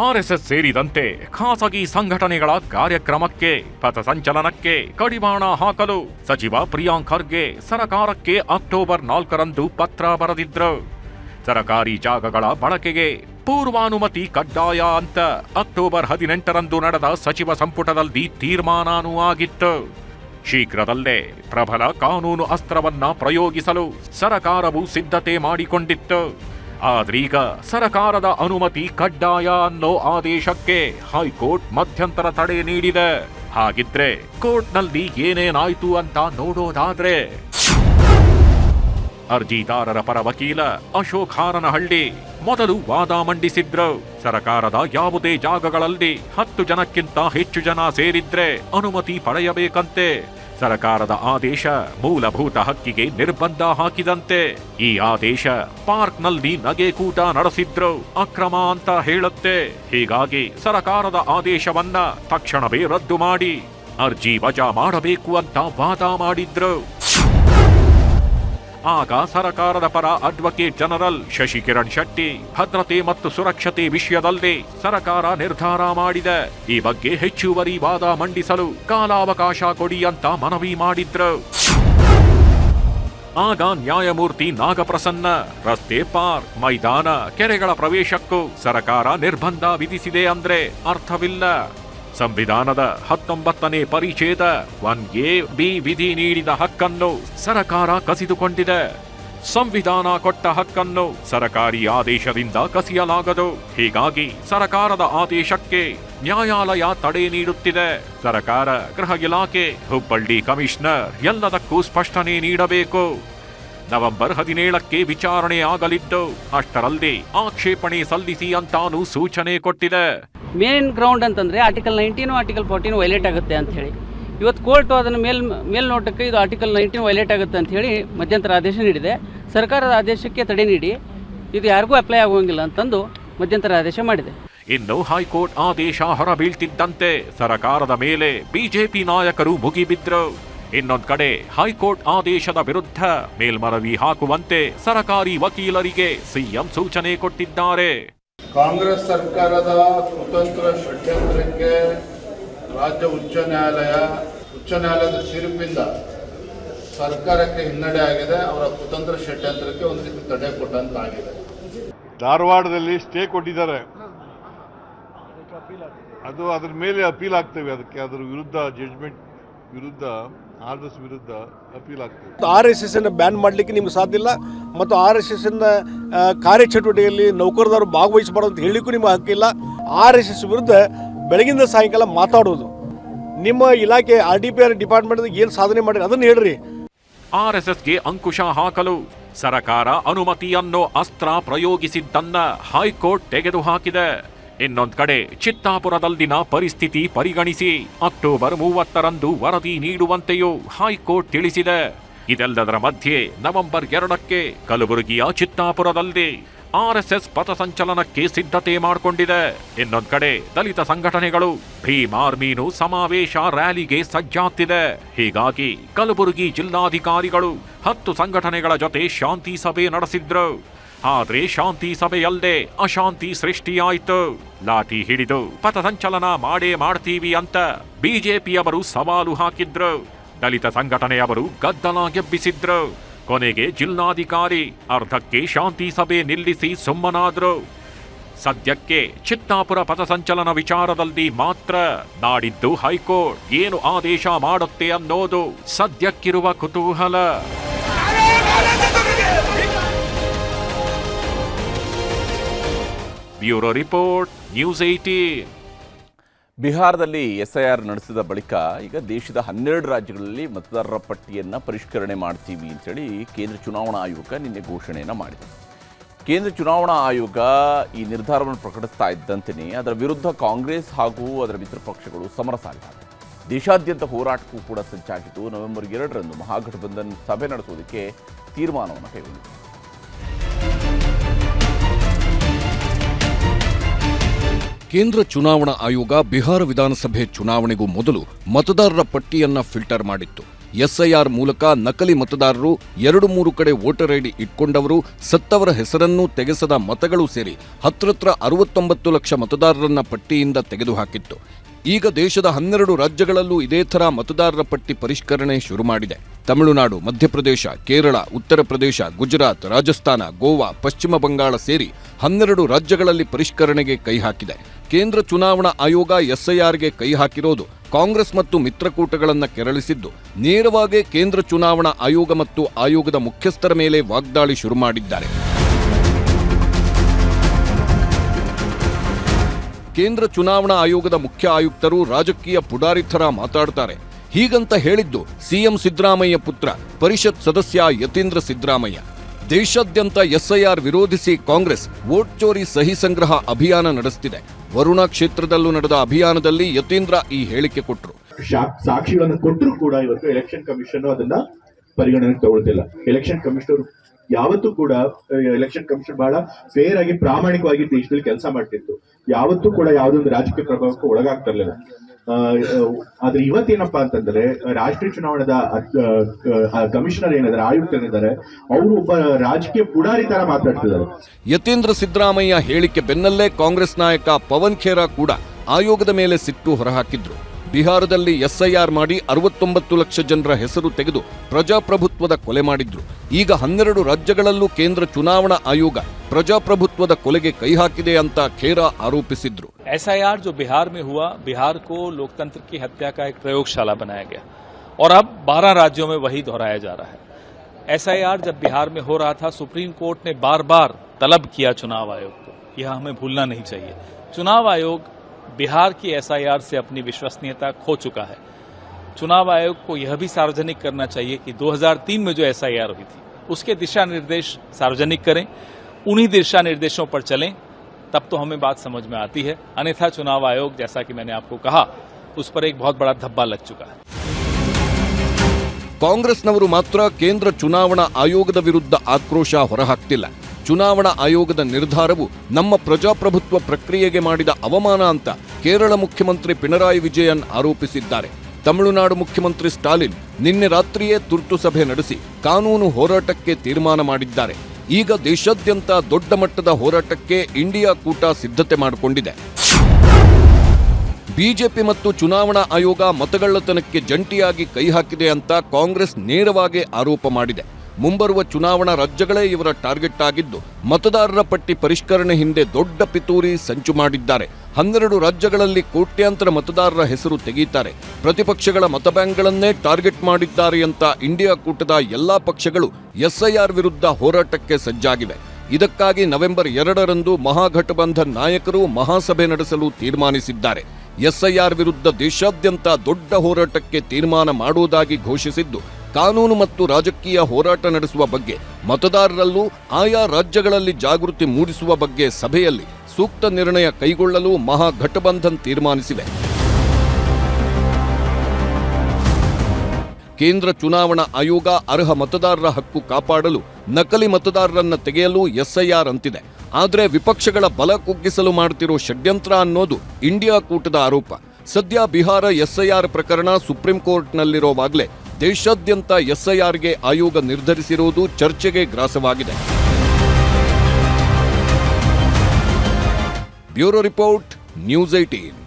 ಆರ್ಎಸ್ಎಸ್ ಸೇರಿದಂತೆ ಖಾಸಗಿ ಸಂಘಟನೆಗಳ ಕಾರ್ಯಕ್ರಮಕ್ಕೆ ಪಥಸಂಚಲನಕ್ಕೆ ಕಡಿವಾಣ ಹಾಕಲು ಸಚಿವ ಪ್ರಿಯಾಂಕ್ ಖರ್ಗೆ ಸರಕಾರಕ್ಕೆ ಅಕ್ಟೋಬರ್ ನಾಲ್ಕರಂದು ಪತ್ರ ಬರೆದಿದ್ರು. ಸರಕಾರಿ ಜಾಗಗಳ ಬಳಕೆಗೆ ಪೂರ್ವಾನುಮತಿ ಕಡ್ಡಾಯ ಅಂತ ಅಕ್ಟೋಬರ್ ಹದಿನೆಂಟರಂದು ನಡೆದ ಸಚಿವ ಸಂಪುಟದಲ್ಲಿ ತೀರ್ಮಾನನೂ ಆಗಿತ್ತು. ಶೀಘ್ರದಲ್ಲೇ ಪ್ರಬಲ ಕಾನೂನು ಅಸ್ತ್ರವನ್ನ ಪ್ರಯೋಗಿಸಲು ಸರಕಾರವು ಸಿದ್ಧತೆ ಮಾಡಿಕೊಂಡಿತ್ತು. ಆದ್ರೀಗ ಸರಕಾರದ ಅನುಮತಿ ಕಡ್ಡಾಯ ಅನ್ನೋ ಆದೇಶಕ್ಕೆ ಹೈಕೋರ್ಟ್ ಮಧ್ಯಂತರ ತಡೆ ನೀಡಿದೆ. ಹಾಗಿದ್ರೆ ಕೋರ್ಟ್ನಲ್ಲಿ ಏನೇನಾಯ್ತು ಅಂತ ನೋಡೋದಾದ್ರೆ ಅರ್ಜಿದಾರರ ಪರ ವಕೀಲ ಅಶೋಕ್ ಹಾರನಹಳ್ಳಿ. ಮೊದಲು ವಾದ ಮಂಡಿಸಿದ್ರು. ಸರಕಾರದ ಯಾವುದೇ ಜಾಗಗಳಲ್ಲಿ ಹತ್ತು ಜನಕ್ಕಿಂತ ಹೆಚ್ಚು ಜನ ಸೇರಿದ್ರೆ ಅನುಮತಿ ಪಡೆಯಬೇಕಂತೆ. ಸರಕಾರದ ಆದೇಶ ಮೂಲಭೂತ ಹಕ್ಕಿಗೆ ನಿರ್ಬಂಧ ಹಾಕಿದಂತೆ. ಈ ಆದೇಶ ಪಾರ್ಕ್ನಲ್ಲಿ ನಗೆ ಕೂಟ ನಡೆಸಿದ್ರು. ಅಕ್ರಮ ಅಂತ ಹೇಳುತ್ತೆ. ಹೀಗಾಗಿ ಸರಕಾರದ ಆದೇಶವನ್ನ ತಕ್ಷಣವೇ ರದ್ದು ಮಾಡಿ. ಅರ್ಜಿ ವಜಾ ಮಾಡಬೇಕು ಅಂತ ವಾದ ಮಾಡಿದ್ರು. ಆಗ ಸರಕಾರದ ಪರ ಅಡ್ವೊಕೇಟ್ ಜನರಲ್ ಶಶಿಕಿರಣ್ ಶೆಟ್ಟಿ, ಭದ್ರತೆ ಮತ್ತು ಸುರಕ್ಷತೆ ವಿಷಯದಲ್ಲಿ ಸರಕಾರ ನಿರ್ಧಾರ ಮಾಡಿದೆ. ಈ ಬಗ್ಗೆ ಹೆಚ್ಚುವರಿ ವಾದ ಮಂಡಿಸಲು ಕಾಲಾವಕಾಶ ಕೊಡಿ ಅಂತ ಮನವಿ ಮಾಡಿದ್ರು. ಆಗ ನ್ಯಾಯಮೂರ್ತಿ ನಾಗಪ್ರಸನ್ನ, ರಸ್ತೆ ಪಾರ್ಕ್, ಮೈದಾನ, ಕೆರೆಗಳ ಪ್ರವೇಶಕ್ಕೂ ಸರಕಾರ ನಿರ್ಬಂಧ ವಿಧಿಸಿದೆ ಅಂದ್ರೆ ಅರ್ಥವಿಲ್ಲ. ಸಂವಿಧಾನದ ಹತ್ತೊಂಬತ್ತನೇ ಪರಿಚ್ಛೇದ ಒನ್ ಎ ಬಿ ವಿಧಿ ನೀಡಿದ ಹಕ್ಕನ್ನು ಸರಕಾರ ಕಸಿದುಕೊಂಡಿದೆ. ಸಂವಿಧಾನ ಕೊಟ್ಟ ಹಕ್ಕನ್ನು ಸರಕಾರಿ ಆದೇಶದಿಂದ ಕಸಿಯಲಾಗದು. ಹೀಗಾಗಿ ಸರಕಾರದ ಆದೇಶಕ್ಕೆ ನ್ಯಾಯಾಲಯ ತಡೆ ನೀಡುತ್ತಿದೆ. ಸರಕಾರ, ಗೃಹ ಇಲಾಖೆ, ಹುಬ್ಬಳ್ಳಿ ಕಮಿಷನರ್ ಎಲ್ಲದಕ್ಕೂ ಸ್ಪಷ್ಟನೆ ನೀಡಬೇಕು. ನವೆಂಬರ್ ಹದಿನೇಳಕ್ಕೆ ವಿಚಾರಣೆ ಆಗಲಿದ್ದು, ಅಷ್ಟರಲ್ಲಿ ಆಕ್ಷೇಪಣೆ ಸಲ್ಲಿಸಿ ಅಂತಾನು ಸೂಚನೆ ಕೊಟ್ಟಿದೆ. ಮೇನ್ ಗ್ರೌಂಡ್ ಅಂತಂದರೆ article nineteen article fourteen violate ಆಗುತ್ತೆ ಅಂಥೇಳಿ ಇವತ್ತು ಕೋರ್ಟು ಅದನ್ನು ಮೇಲ್ ಮೇಲ್ನೋಟಕ್ಕೆ ಇದು ಆರ್ಟಿಕಲ್ ನೈನ್ಟೀನ್ ವೈಲೇಟ್ ಆಗುತ್ತೆ ಅಂತ ಹೇಳಿ ಮಧ್ಯಂತರ ಆದೇಶ ನೀಡಿದೆ. ಸರ್ಕಾರದ ಆದೇಶಕ್ಕೆ ತಡೆ ನೀಡಿ. ಇದು ಯಾರಿಗೂ ಅಪ್ಲೈ ಆಗುವಂಗಿಲ್ಲ ಅಂತಂದು ಮಧ್ಯಂತರ ಆದೇಶ ಮಾಡಿದೆ. ಇನ್ನು ಹೈಕೋರ್ಟ್ ಆದೇಶ ಹೊರಬೀಳ್ತಿದ್ದಂತೆ ಸರಕಾರದ ಮೇಲೆ ಬಿಜೆಪಿ ನಾಯಕರು ಮುಗಿಬಿದ್ರು. ಇನ್ನೊಂದು ಕಡೆ ಹೈಕೋರ್ಟ್ ಆದೇಶದ ವಿರುದ್ಧ ಮೇಲ್ಮನವಿ ಹಾಕುವಂತೆ ಸರಕಾರಿ ವಕೀಲರಿಗೆ ಸಿಎಂ ಸೂಚನೆ ಕೊಟ್ಟಿದ್ದಾರೆ. ಕಾಂಗ್ರೆಸ್ ಸರ್ಕಾರದ ಕುತಂತ್ರ ಷಡ್ಯಂತ್ರಕ್ಕೆ ರಾಜ್ಯ ಉಚ್ಚ ನ್ಯಾಯಾಲಯ, ಉಚ್ಚ ನ್ಯಾಯಾಲಯದ ತೀರ್ಪಿಂದ ಸರ್ಕಾರಕ್ಕೆ ಹಿನ್ನಡೆ ಆಗಿದೆ. ಅವರ ಕುತಂತ್ರ ಷಡ್ಯಂತ್ರಕ್ಕೆ ಒಂದು ರೀತಿ ತಡೆ ಕೊಟ್ಟಂತಾಗಿದೆ. ಧಾರವಾಡದಲ್ಲಿ ಸ್ಟೇ ಕೊಟ್ಟಿದ್ದಾರೆ. ಅದು ಅದ್ರ ಮೇಲೆ ಅಪೀಲ್ ಆಗ್ತೇವೆ. ಅದಕ್ಕೆ ಅದರ ವಿರುದ್ಧ ಜಡ್ಜ್ಮೆಂಟ್ ವಿರುದ್ಧ ಆರ್ಡರ್ಸ್ ವಿರುದ್ಧ ಅಪೀಲ್ ಆಗ್ತದೆ. ಆರ್ ಎಸ್ ಎಸ್ ಅನ್ನು ಬ್ಯಾನ್ ಮಾಡಲಿಕ್ಕೆ ನಿಮ್ಗೆ ಸಾಧ್ಯ ಇಲ್ಲ ಮತ್ತು ಆರ್ ಎಸ್ ಎಸ್ ಅನ್ನ ಆ, ಕಾರ್ಯಚಟುವಟಿಕೆಯಲ್ಲಿ ನೌಕರದಾರರು ಭಾಗವಹಿಸಬಾರ್ದು ಅಂತ ಹೇಳಲಿಕ್ಕೂ ನಿಮಗೆ ಹಕ್ಕಿಲ್ಲ ಆರ್ ಎಸ್ ಎಸ್ ವಿರುದ್ಧ ಬೆಳಗಿಂದ ಸಾಯಂಕಾಲ ಮಾತಾಡೋದು. ನಿಮ್ಮ ಇಲಾಖೆ R D P R department ಏನು ಸಾಧನೆ ಮಾಡಿರಿ ಅದನ್ನು ಹೇಳ್ರಿ. ಎಸ್ಗೆ ಅಂಕುಶ ಹಾಕಲು ಸರಕಾರ ಅನುಮತಿಯನ್ನು ಅಸ್ತ್ರ ಪ್ರಯೋಗಿಸಿದ್ದನ್ನ ಹೈಕೋರ್ಟ್ ತೆಗೆದುಹಾಕಿದೆ. ಇನ್ನೊಂದ್ ಕಡೆ ಚಿತ್ತಾಪುರದಲ್ಲಿನ ಪರಿಸ್ಥಿತಿ ಪರಿಗಣಿಸಿ ಅಕ್ಟೋಬರ್ ಮೂವತ್ತರಂದು ವರದಿ ನೀಡುವಂತೆಯೂ ಹೈಕೋರ್ಟ್ ತಿಳಿಸಿದೆ. ಇದೆಲ್ಲದರ ಮಧ್ಯೆ ನವೆಂಬರ್ ಎರಡಕ್ಕೆ ಕಲಬುರಗಿಯ ಚಿತ್ತಾಪುರದಲ್ಲಿ ಆರ್ಎಸ್ಎಸ್ ಪಥಸಂಚಲನಕ್ಕೆ ಸಿದ್ಧತೆ ಮಾಡಿಕೊಂಡಿದೆ. ಇನ್ನೊಂದು ಕಡೆ ದಲಿತ ಸಂಘಟನೆಗಳು ಭೀಮ್ ಆರ್ಮೀನು ಸಮಾವೇಶ ರ್ಯಾಲಿಗೆ ಸಜ್ಜಾಗ್ತಿದೆ. ಹೀಗಾಗಿ ಕಲಬುರಗಿ ಜಿಲ್ಲಾಧಿಕಾರಿಗಳು ಹತ್ತು ಸಂಘಟನೆಗಳ ಜೊತೆ ಶಾಂತಿ ಸಭೆ ನಡೆಸಿದ್ರು. ಆದ್ರೆ ಶಾಂತಿ ಸಭೆಯಲ್ಲದೆ ಅಶಾಂತಿ ಸೃಷ್ಟಿಯಾಯಿತು. ಲಾಠಿ ಹಿಡಿದು ಪಥಸಂಚಲನ ಮಾಡೇ ಮಾಡ್ತೀವಿ ಅಂತ ಬಿಜೆಪಿಯವರು ಸವಾಲು ಹಾಕಿದ್ರು. ದಲಿತ ಸಂಘಟನೆಯವರು ಗದ್ದಲ ಗೆಬ್ಬಿಸಿದ್ರು. ಕೊನೆಗೆ ಜಿಲ್ಲಾಧಿಕಾರಿ ಅರ್ಧಕ್ಕೆ ಶಾಂತಿ ಸಭೆ ನಿಲ್ಲಿಸಿ ಸುಮ್ಮನಾದ್ರು. ಸದ್ಯಕ್ಕೆ ಚಿತ್ತಾಪುರ ಪಥಸಂಚಲನ ವಿಚಾರದಲ್ಲಿ ಮಾತ್ರ ನಾಡಿದ್ದು ಹೈಕೋರ್ಟ್ ಏನು ಆದೇಶ ಮಾಡುತ್ತೆ ಅನ್ನೋದು ಸದ್ಯಕ್ಕಿರುವ ಕುತೂಹಲ. ಬ್ಯೂರೋ ರಿಪೋರ್ಟ್, ನ್ಯೂಸ್ ಏಟೀನ್ ಬಿಹಾರದಲ್ಲಿ ಎಸ್ಐಆರ್ ನಡೆಸಿದ ಬಳಿಕ ಈಗ ದೇಶದ ಹನ್ನೆರಡು ರಾಜ್ಯಗಳಲ್ಲಿ ಮತದಾರರ ಪಟ್ಟಿಯನ್ನು ಪರಿಷ್ಕರಣೆ ಮಾಡ್ತೀವಿ ಅಂತೇಳಿ ಕೇಂದ್ರ ಚುನಾವಣಾ ಆಯೋಗ ನಿನ್ನೆ ಘೋಷಣೆಯನ್ನು ಮಾಡಿದೆ. ಕೇಂದ್ರ ಚುನಾವಣಾ ಆಯೋಗ ಈ ನಿರ್ಧಾರವನ್ನು ಪ್ರಕಟಿಸ್ತಾ ಇದ್ದಂತೆಯೇ ಅದರ ವಿರುದ್ಧ ಕಾಂಗ್ರೆಸ್ ಹಾಗೂ ಅದರ ಮಿತ್ರ ಪಕ್ಷಗಳು ಸಮರ ಸಾಗಿದ್ದಾರೆ ದೇಶಾದ್ಯಂತ ಹೋರಾಟಕ್ಕೂ ಕೂಡ ಸಜ್ಜಾಗಿದ್ದು ನವೆಂಬರ್ ಎರಡರಂದು ಮಹಾಗಠಬಂಧನ್ ಸಭೆ ನಡೆಸುವುದಕ್ಕೆ ತೀರ್ಮಾನವನ್ನು ಕೈಗೊಂಡಿದೆ. ಕೇಂದ್ರ ಚುನಾವಣಾ ಆಯೋಗ ಬಿಹಾರ ವಿಧಾನಸಭೆ ಚುನಾವಣೆಗೂ ಮೊದಲು ಮತದಾರರ ಪಟ್ಟಿಯನ್ನ ಫಿಲ್ಟರ್ ಮಾಡಿತ್ತು. ಎಸ್ಐಆರ್ ಮೂಲಕ ನಕಲಿ ಮತದಾರರು ಎರಡು ಮೂರು ಕಡೆ ವೋಟರ್ ಐಡಿ ಇಟ್ಕೊಂಡವರು ಸತ್ತವರ ಹೆಸರನ್ನೂ ತೆಗೆಸದ ಮತಗಳು ಸೇರಿ ಹತ್ರತ್ರ ಅರವತ್ತೊಂಬತ್ತು ಲಕ್ಷ ಮತದಾರರನ್ನ ಪಟ್ಟಿಯಿಂದ ತೆಗೆದುಹಾಕಿತ್ತು. ಈಗ ದೇಶದ ಹನ್ನೆರಡು ರಾಜ್ಯಗಳಲ್ಲೂ ಇದೇ ಥರ ಮತದಾರರ ಪಟ್ಟಿ ಪರಿಷ್ಕರಣೆ ಶುರು ಮಾಡಿದೆ. ತಮಿಳುನಾಡು, ಮಧ್ಯಪ್ರದೇಶ, ಕೇರಳ, ಉತ್ತರ ಪ್ರದೇಶ, ಗುಜರಾತ್, ರಾಜಸ್ಥಾನ, ಗೋವಾ, ಪಶ್ಚಿಮ ಬಂಗಾಳ ಸೇರಿ ಹನ್ನೆರಡು ರಾಜ್ಯಗಳಲ್ಲಿ ಪರಿಷ್ಕರಣೆಗೆ ಕೈ ಹಾಕಿದೆ. ಕೇಂದ್ರ ಚುನಾವಣಾ ಆಯೋಗ ಎಸ್ಐಆರ್ಗೆ ಕೈ ಹಾಕಿರೋದು ಕಾಂಗ್ರೆಸ್ ಮತ್ತು ಮಿತ್ರಕೂಟಗಳನ್ನು ಕೆರಳಿಸಿದ್ದು, ನೇರವಾಗಿ ಕೇಂದ್ರ ಚುನಾವಣಾ ಆಯೋಗ ಮತ್ತು ಆಯೋಗದ ಮುಖ್ಯಸ್ಥರ ಮೇಲೆ ವಾಗ್ದಾಳಿ ಶುರು ಮಾಡಿದ್ದಾರೆ. ಕೇಂದ್ರ ಚುನಾವಣಾ ಆಯೋಗದ ಮುಖ್ಯ ಆಯುಕ್ತರು ರಾಜಕೀಯ ಪುಡಾರಿ ಥರ ಮಾತಾಡ್ತಾರೆ. ಹೀಗಂತ ಹೇಳಿದ್ದು ಸಿಎಂ ಸಿದ್ದರಾಮಯ್ಯ ಪುತ್ರ, ಪರಿಷತ್ ಸದಸ್ಯ ಯತೀಂದ್ರ ಸಿದ್ದರಾಮಯ್ಯ. ದೇಶಾದ್ಯಂತ ಎಸ್ಐಆರ್ ವಿರೋಧಿಸಿ ಕಾಂಗ್ರೆಸ್ ವೋಟ್ ಚೋರಿ ಸಹಿ ಸಂಗ್ರಹ ಅಭಿಯಾನ ನಡೆಸುತ್ತಿದೆ ವರುಣಾ ಕ್ಷೇತ್ರದಲ್ಲೂ ನಡೆದ ಅಭಿಯಾನದಲ್ಲಿ ಯತೀಂದ್ರ ಈ ಹೇಳಿಕೆ ಕೊಟ್ಟರು ಸಾಕ್ಷಿಗಳನ್ನು ಕೊಟ್ಟರು ಕೂಡ ಇವತ್ತು ಎಲೆಕ್ಷನ್ ಕಮಿಷನ್ ಅದನ್ನ ಪರಿಗಣನೆಗೆ ತಗೊಳ್ತಿಲ್ಲ. ಎಲೆಕ್ಷನ್ ಕಮಿಷನರ್ ಯಾವತ್ತೂ ಕೂಡ ಎಲೆಕ್ಷನ್ ಕಮಿಷನ್ ಬಹಳ ಫೇರ್ ಆಗಿ ಪ್ರಾಮಾಣಿಕವಾಗಿ ದೇಶದಲ್ಲಿ ಕೆಲಸ ಮಾಡ್ತಿತ್ತು. ಯಾವತ್ತೂ ಕೂಡ ಯಾವುದೊಂದು ರಾಜಕೀಯ ಪ್ರಭಾವಕ್ಕೆ ಒಳಗಾಗ್ತಿರ್ಲಿಲ್ಲ ಆದ್ರೆ ಇವತ್ತೇನಪ್ಪಾ ಅಂತಂದ್ರೆ, ರಾಷ್ಟ್ರೀಯ ಚುನಾವಣೆದ ಕಮಿಷನರ್ ಏನಿದ್ದಾರೆ ಆಯುಕ್ತರಿದ್ದಾರೆ ಅವರು ಒಬ್ಬ ರಾಜಕೀಯ ಪುಡಾರಿ ತರ ಮಾತಾಡ್ತಿದ್ದಾರೆ. ಯತೀಂದ್ರ ಸಿದ್ದರಾಮಯ್ಯ ಹೇಳಿಕೆ ಬೆನ್ನಲ್ಲೇ ಕಾಂಗ್ರೆಸ್ ನಾಯಕ ಪವನ್ ಖೇರಾ ಕೂಡ ಆಯೋಗದ ಮೇಲೆ ಸಿಟ್ಟು ಹೊರಹಾಕಿದ್ರು. ಬಿಹಾರದಲ್ಲಿ ಎಸ್ಐಆರ್ ಮಾಡಿ ಅರವತ್ತೊಂಬತ್ತು ಲಕ್ಷ ಜನರ ಹೆಸರು ತೆಗೆದು ಪ್ರಜಾಪ್ರಭುತ್ವದ ಕೊಲೆ ಮಾಡಿದ್ರು ಈಗ ಹನ್ನೆರಡು ರಾಜ್ಯಗಳಲ್ಲೂ ಕೇಂದ್ರ ಚುನಾವಣಾ ಆಯೋಗ ಪ್ರಜಾಪ್ರಭುತ್ವದ ಕೊಲೆಗೆ ಕೈ ಹಾಕಿದೆ ಅಂತ ಖೇರಾ ಆರೋಪಿಸಿದ್ರು एसआईआर जो बिहार में हुआ बिहार को लोकतंत्र की हत्या का एक प्रयोगशाला बनाया गया और अब 12 राज्यों में वही दोहराया जा रहा है एसआईआर जब बिहार में हो रहा था सुप्रीम कोर्ट ने बार बार तलब किया चुनाव आयोग को यह हमें भूलना नहीं चाहिए चुनाव आयोग बिहार की एसआईआर से अपनी विश्वसनीयता खो चुका है चुनाव आयोग को यह भी सार्वजनिक करना चाहिए कि 2003 में जो एसआईआर हुई थी उसके दिशा निर्देश सार्वजनिक करें उन्हीं दिशा निर्देशों पर चलें तब तो हमें बात समझ में आती है अन्यथा चुनाव आयोग जैसा कि मैंने आपको कहा उस पर एक बहुत बड़ा धब्बा लग चुका है ಕಾಂಗ್ರೆಸ್ನವರು ಮಾತ್ರ ಕೇಂದ್ರ ಚುನಾವಣಾ ಆಯೋಗದ ವಿರುದ್ಧ ಆಕ್ರೋಶ ಹೊರಹಾಕ್ತಿಲ್ಲ ಚುನಾವಣಾ ಆಯೋಗದ ನಿರ್ಧಾರವು ನಮ್ಮ ಪ್ರಜಾಪ್ರಭುತ್ವ ಪ್ರಕ್ರಿಯೆಗೆ ಮಾಡಿದ ಅವಮಾನ ಅಂತ ಕೇರಳ ಮುಖ್ಯಮಂತ್ರಿ ಪಿಣರಾಯಿ ವಿಜಯನ್ ಆರೋಪಿಸಿದ್ದಾರೆ. ತಮಿಳುನಾಡು ಮುಖ್ಯಮಂತ್ರಿ ಸ್ಟಾಲಿನ್ ನಿನ್ನೆ ರಾತ್ರಿಯೇ ತುರ್ತು ಸಭೆ ನಡೆಸಿ ಕಾನೂನು ಹೋರಾಟಕ್ಕೆ ತೀರ್ಮಾನ ಮಾಡಿದ್ದಾರೆ. ಈಗ ದೇಶಾದ್ಯಂತ ದೊಡ್ಡ ಮಟ್ಟದ ಹೋರಾಟಕ್ಕೆ ಇಂಡಿಯಾ ಕೂಟ ಸಿದ್ಧತೆ ಮಾಡಿಕೊಂಡಿದೆ. ಬಿಜೆಪಿ ಮತ್ತು ಚುನಾವಣಾ ಆಯೋಗ ಮತಗಳ್ಳತನಕ್ಕೆ ಜಂಟಿಯಾಗಿ ಕೈ ಹಾಕಿದೆ ಅಂತ ಕಾಂಗ್ರೆಸ್ ನೇರವಾಗಿ ಆರೋಪ ಮಾಡಿದೆ. ಮುಂಬರುವ ಚುನಾವಣಾ ರಾಜ್ಯಗಳೇ ಇವರ ಟಾರ್ಗೆಟ್ ಆಗಿದ್ದು, ಮತದಾರರ ಪಟ್ಟಿ ಪರಿಷ್ಕರಣೆ ಹಿಂದೆ ದೊಡ್ಡ ಪಿತೂರಿ ಸಂಚು ಮಾಡಿದ್ದಾರೆ. ಹನ್ನೆರಡು ರಾಜ್ಯಗಳಲ್ಲಿ ಕೋಟ್ಯಾಂತರ ಮತದಾರರ ಹೆಸರು ತೆಗೀತಾರೆ ಪ್ರತಿಪಕ್ಷಗಳ ಮತಬ್ಯಾಂಕ್ಗಳನ್ನೇ ಟಾರ್ಗೆಟ್ ಮಾಡಿದ್ದಾರೆ ಅಂತ ಇಂಡಿಯಾ ಕೂಟದ ಎಲ್ಲಾ ಪಕ್ಷಗಳು ಎಸ್ಐಆರ್ ವಿರುದ್ಧ ಹೋರಾಟಕ್ಕೆ ಸಜ್ಜಾಗಿವೆ. ಇದಕ್ಕಾಗಿ ನವೆಂಬರ್ ಎರಡರಂದು ಮಹಾಘಟಬಂಧನ್ ನಾಯಕರು ಮಹಾಸಭೆ ನಡೆಸಲು ತೀರ್ಮಾನಿಸಿದ್ದಾರೆ. ಎಸ್ಐಆರ್ ವಿರುದ್ಧ ದೇಶಾದ್ಯಂತ ದೊಡ್ಡ ಹೋರಾಟಕ್ಕೆ ತೀರ್ಮಾನ ಮಾಡುವುದಾಗಿ ಘೋಷಿಸಿದ್ದು ಕಾನೂನು ಮತ್ತು ರಾಜಕೀಯ ಹೋರಾಟ ನಡೆಸುವ ಬಗ್ಗೆ, ಮತದಾರರಲ್ಲೂ ಆಯಾ ರಾಜ್ಯಗಳಲ್ಲಿ ಜಾಗೃತಿ ಮೂಡಿಸುವ ಬಗ್ಗೆ ಸಭೆಯಲ್ಲಿ ಸೂಕ್ತ ನಿರ್ಣಯ ಕೈಗೊಳ್ಳಲು ಮಹಾಘಟಬಂಧನ್ ತೀರ್ಮಾನಿಸಿವೆ. ಕೇಂದ್ರ ಚುನಾವಣಾ ಆಯೋಗ ಅರ್ಹ ಮತದಾರರ ಹಕ್ಕು ಕಾಪಾಡಲು ನಕಲಿ ಮತದಾರರನ್ನು ತೆಗೆಯಲು ಎಸ್ಐಆರ್ ಅಂತಿದೆ. ಆದರೆ ವಿಪಕ್ಷಗಳ ಬಲ ಕುಗ್ಗಿಸಲು ಮಾಡುತ್ತಿರುವ ಷಡ್ಯಂತ್ರ ಅನ್ನೋದು ಇಂಡಿಯಾ ಕೂಟದ ಆರೋಪ. ಸದ್ಯ ಬಿಹಾರ ಎಸ್ಐಆರ್ ಪ್ರಕರಣ ಸುಪ್ರೀಂ ಕೋರ್ಟ್ನಲ್ಲಿರೋವಾಗಲೇ ದೇಶಾದ್ಯಂತ ಎಸ್ಐಆರ್ಗೆ ಆಯೋಗ ನಿರ್ಧರಿಸಿರುವುದು ಚರ್ಚೆಗೆ ಗ್ರಾಸವಾಗಿದೆ. Bureau report, news eighteen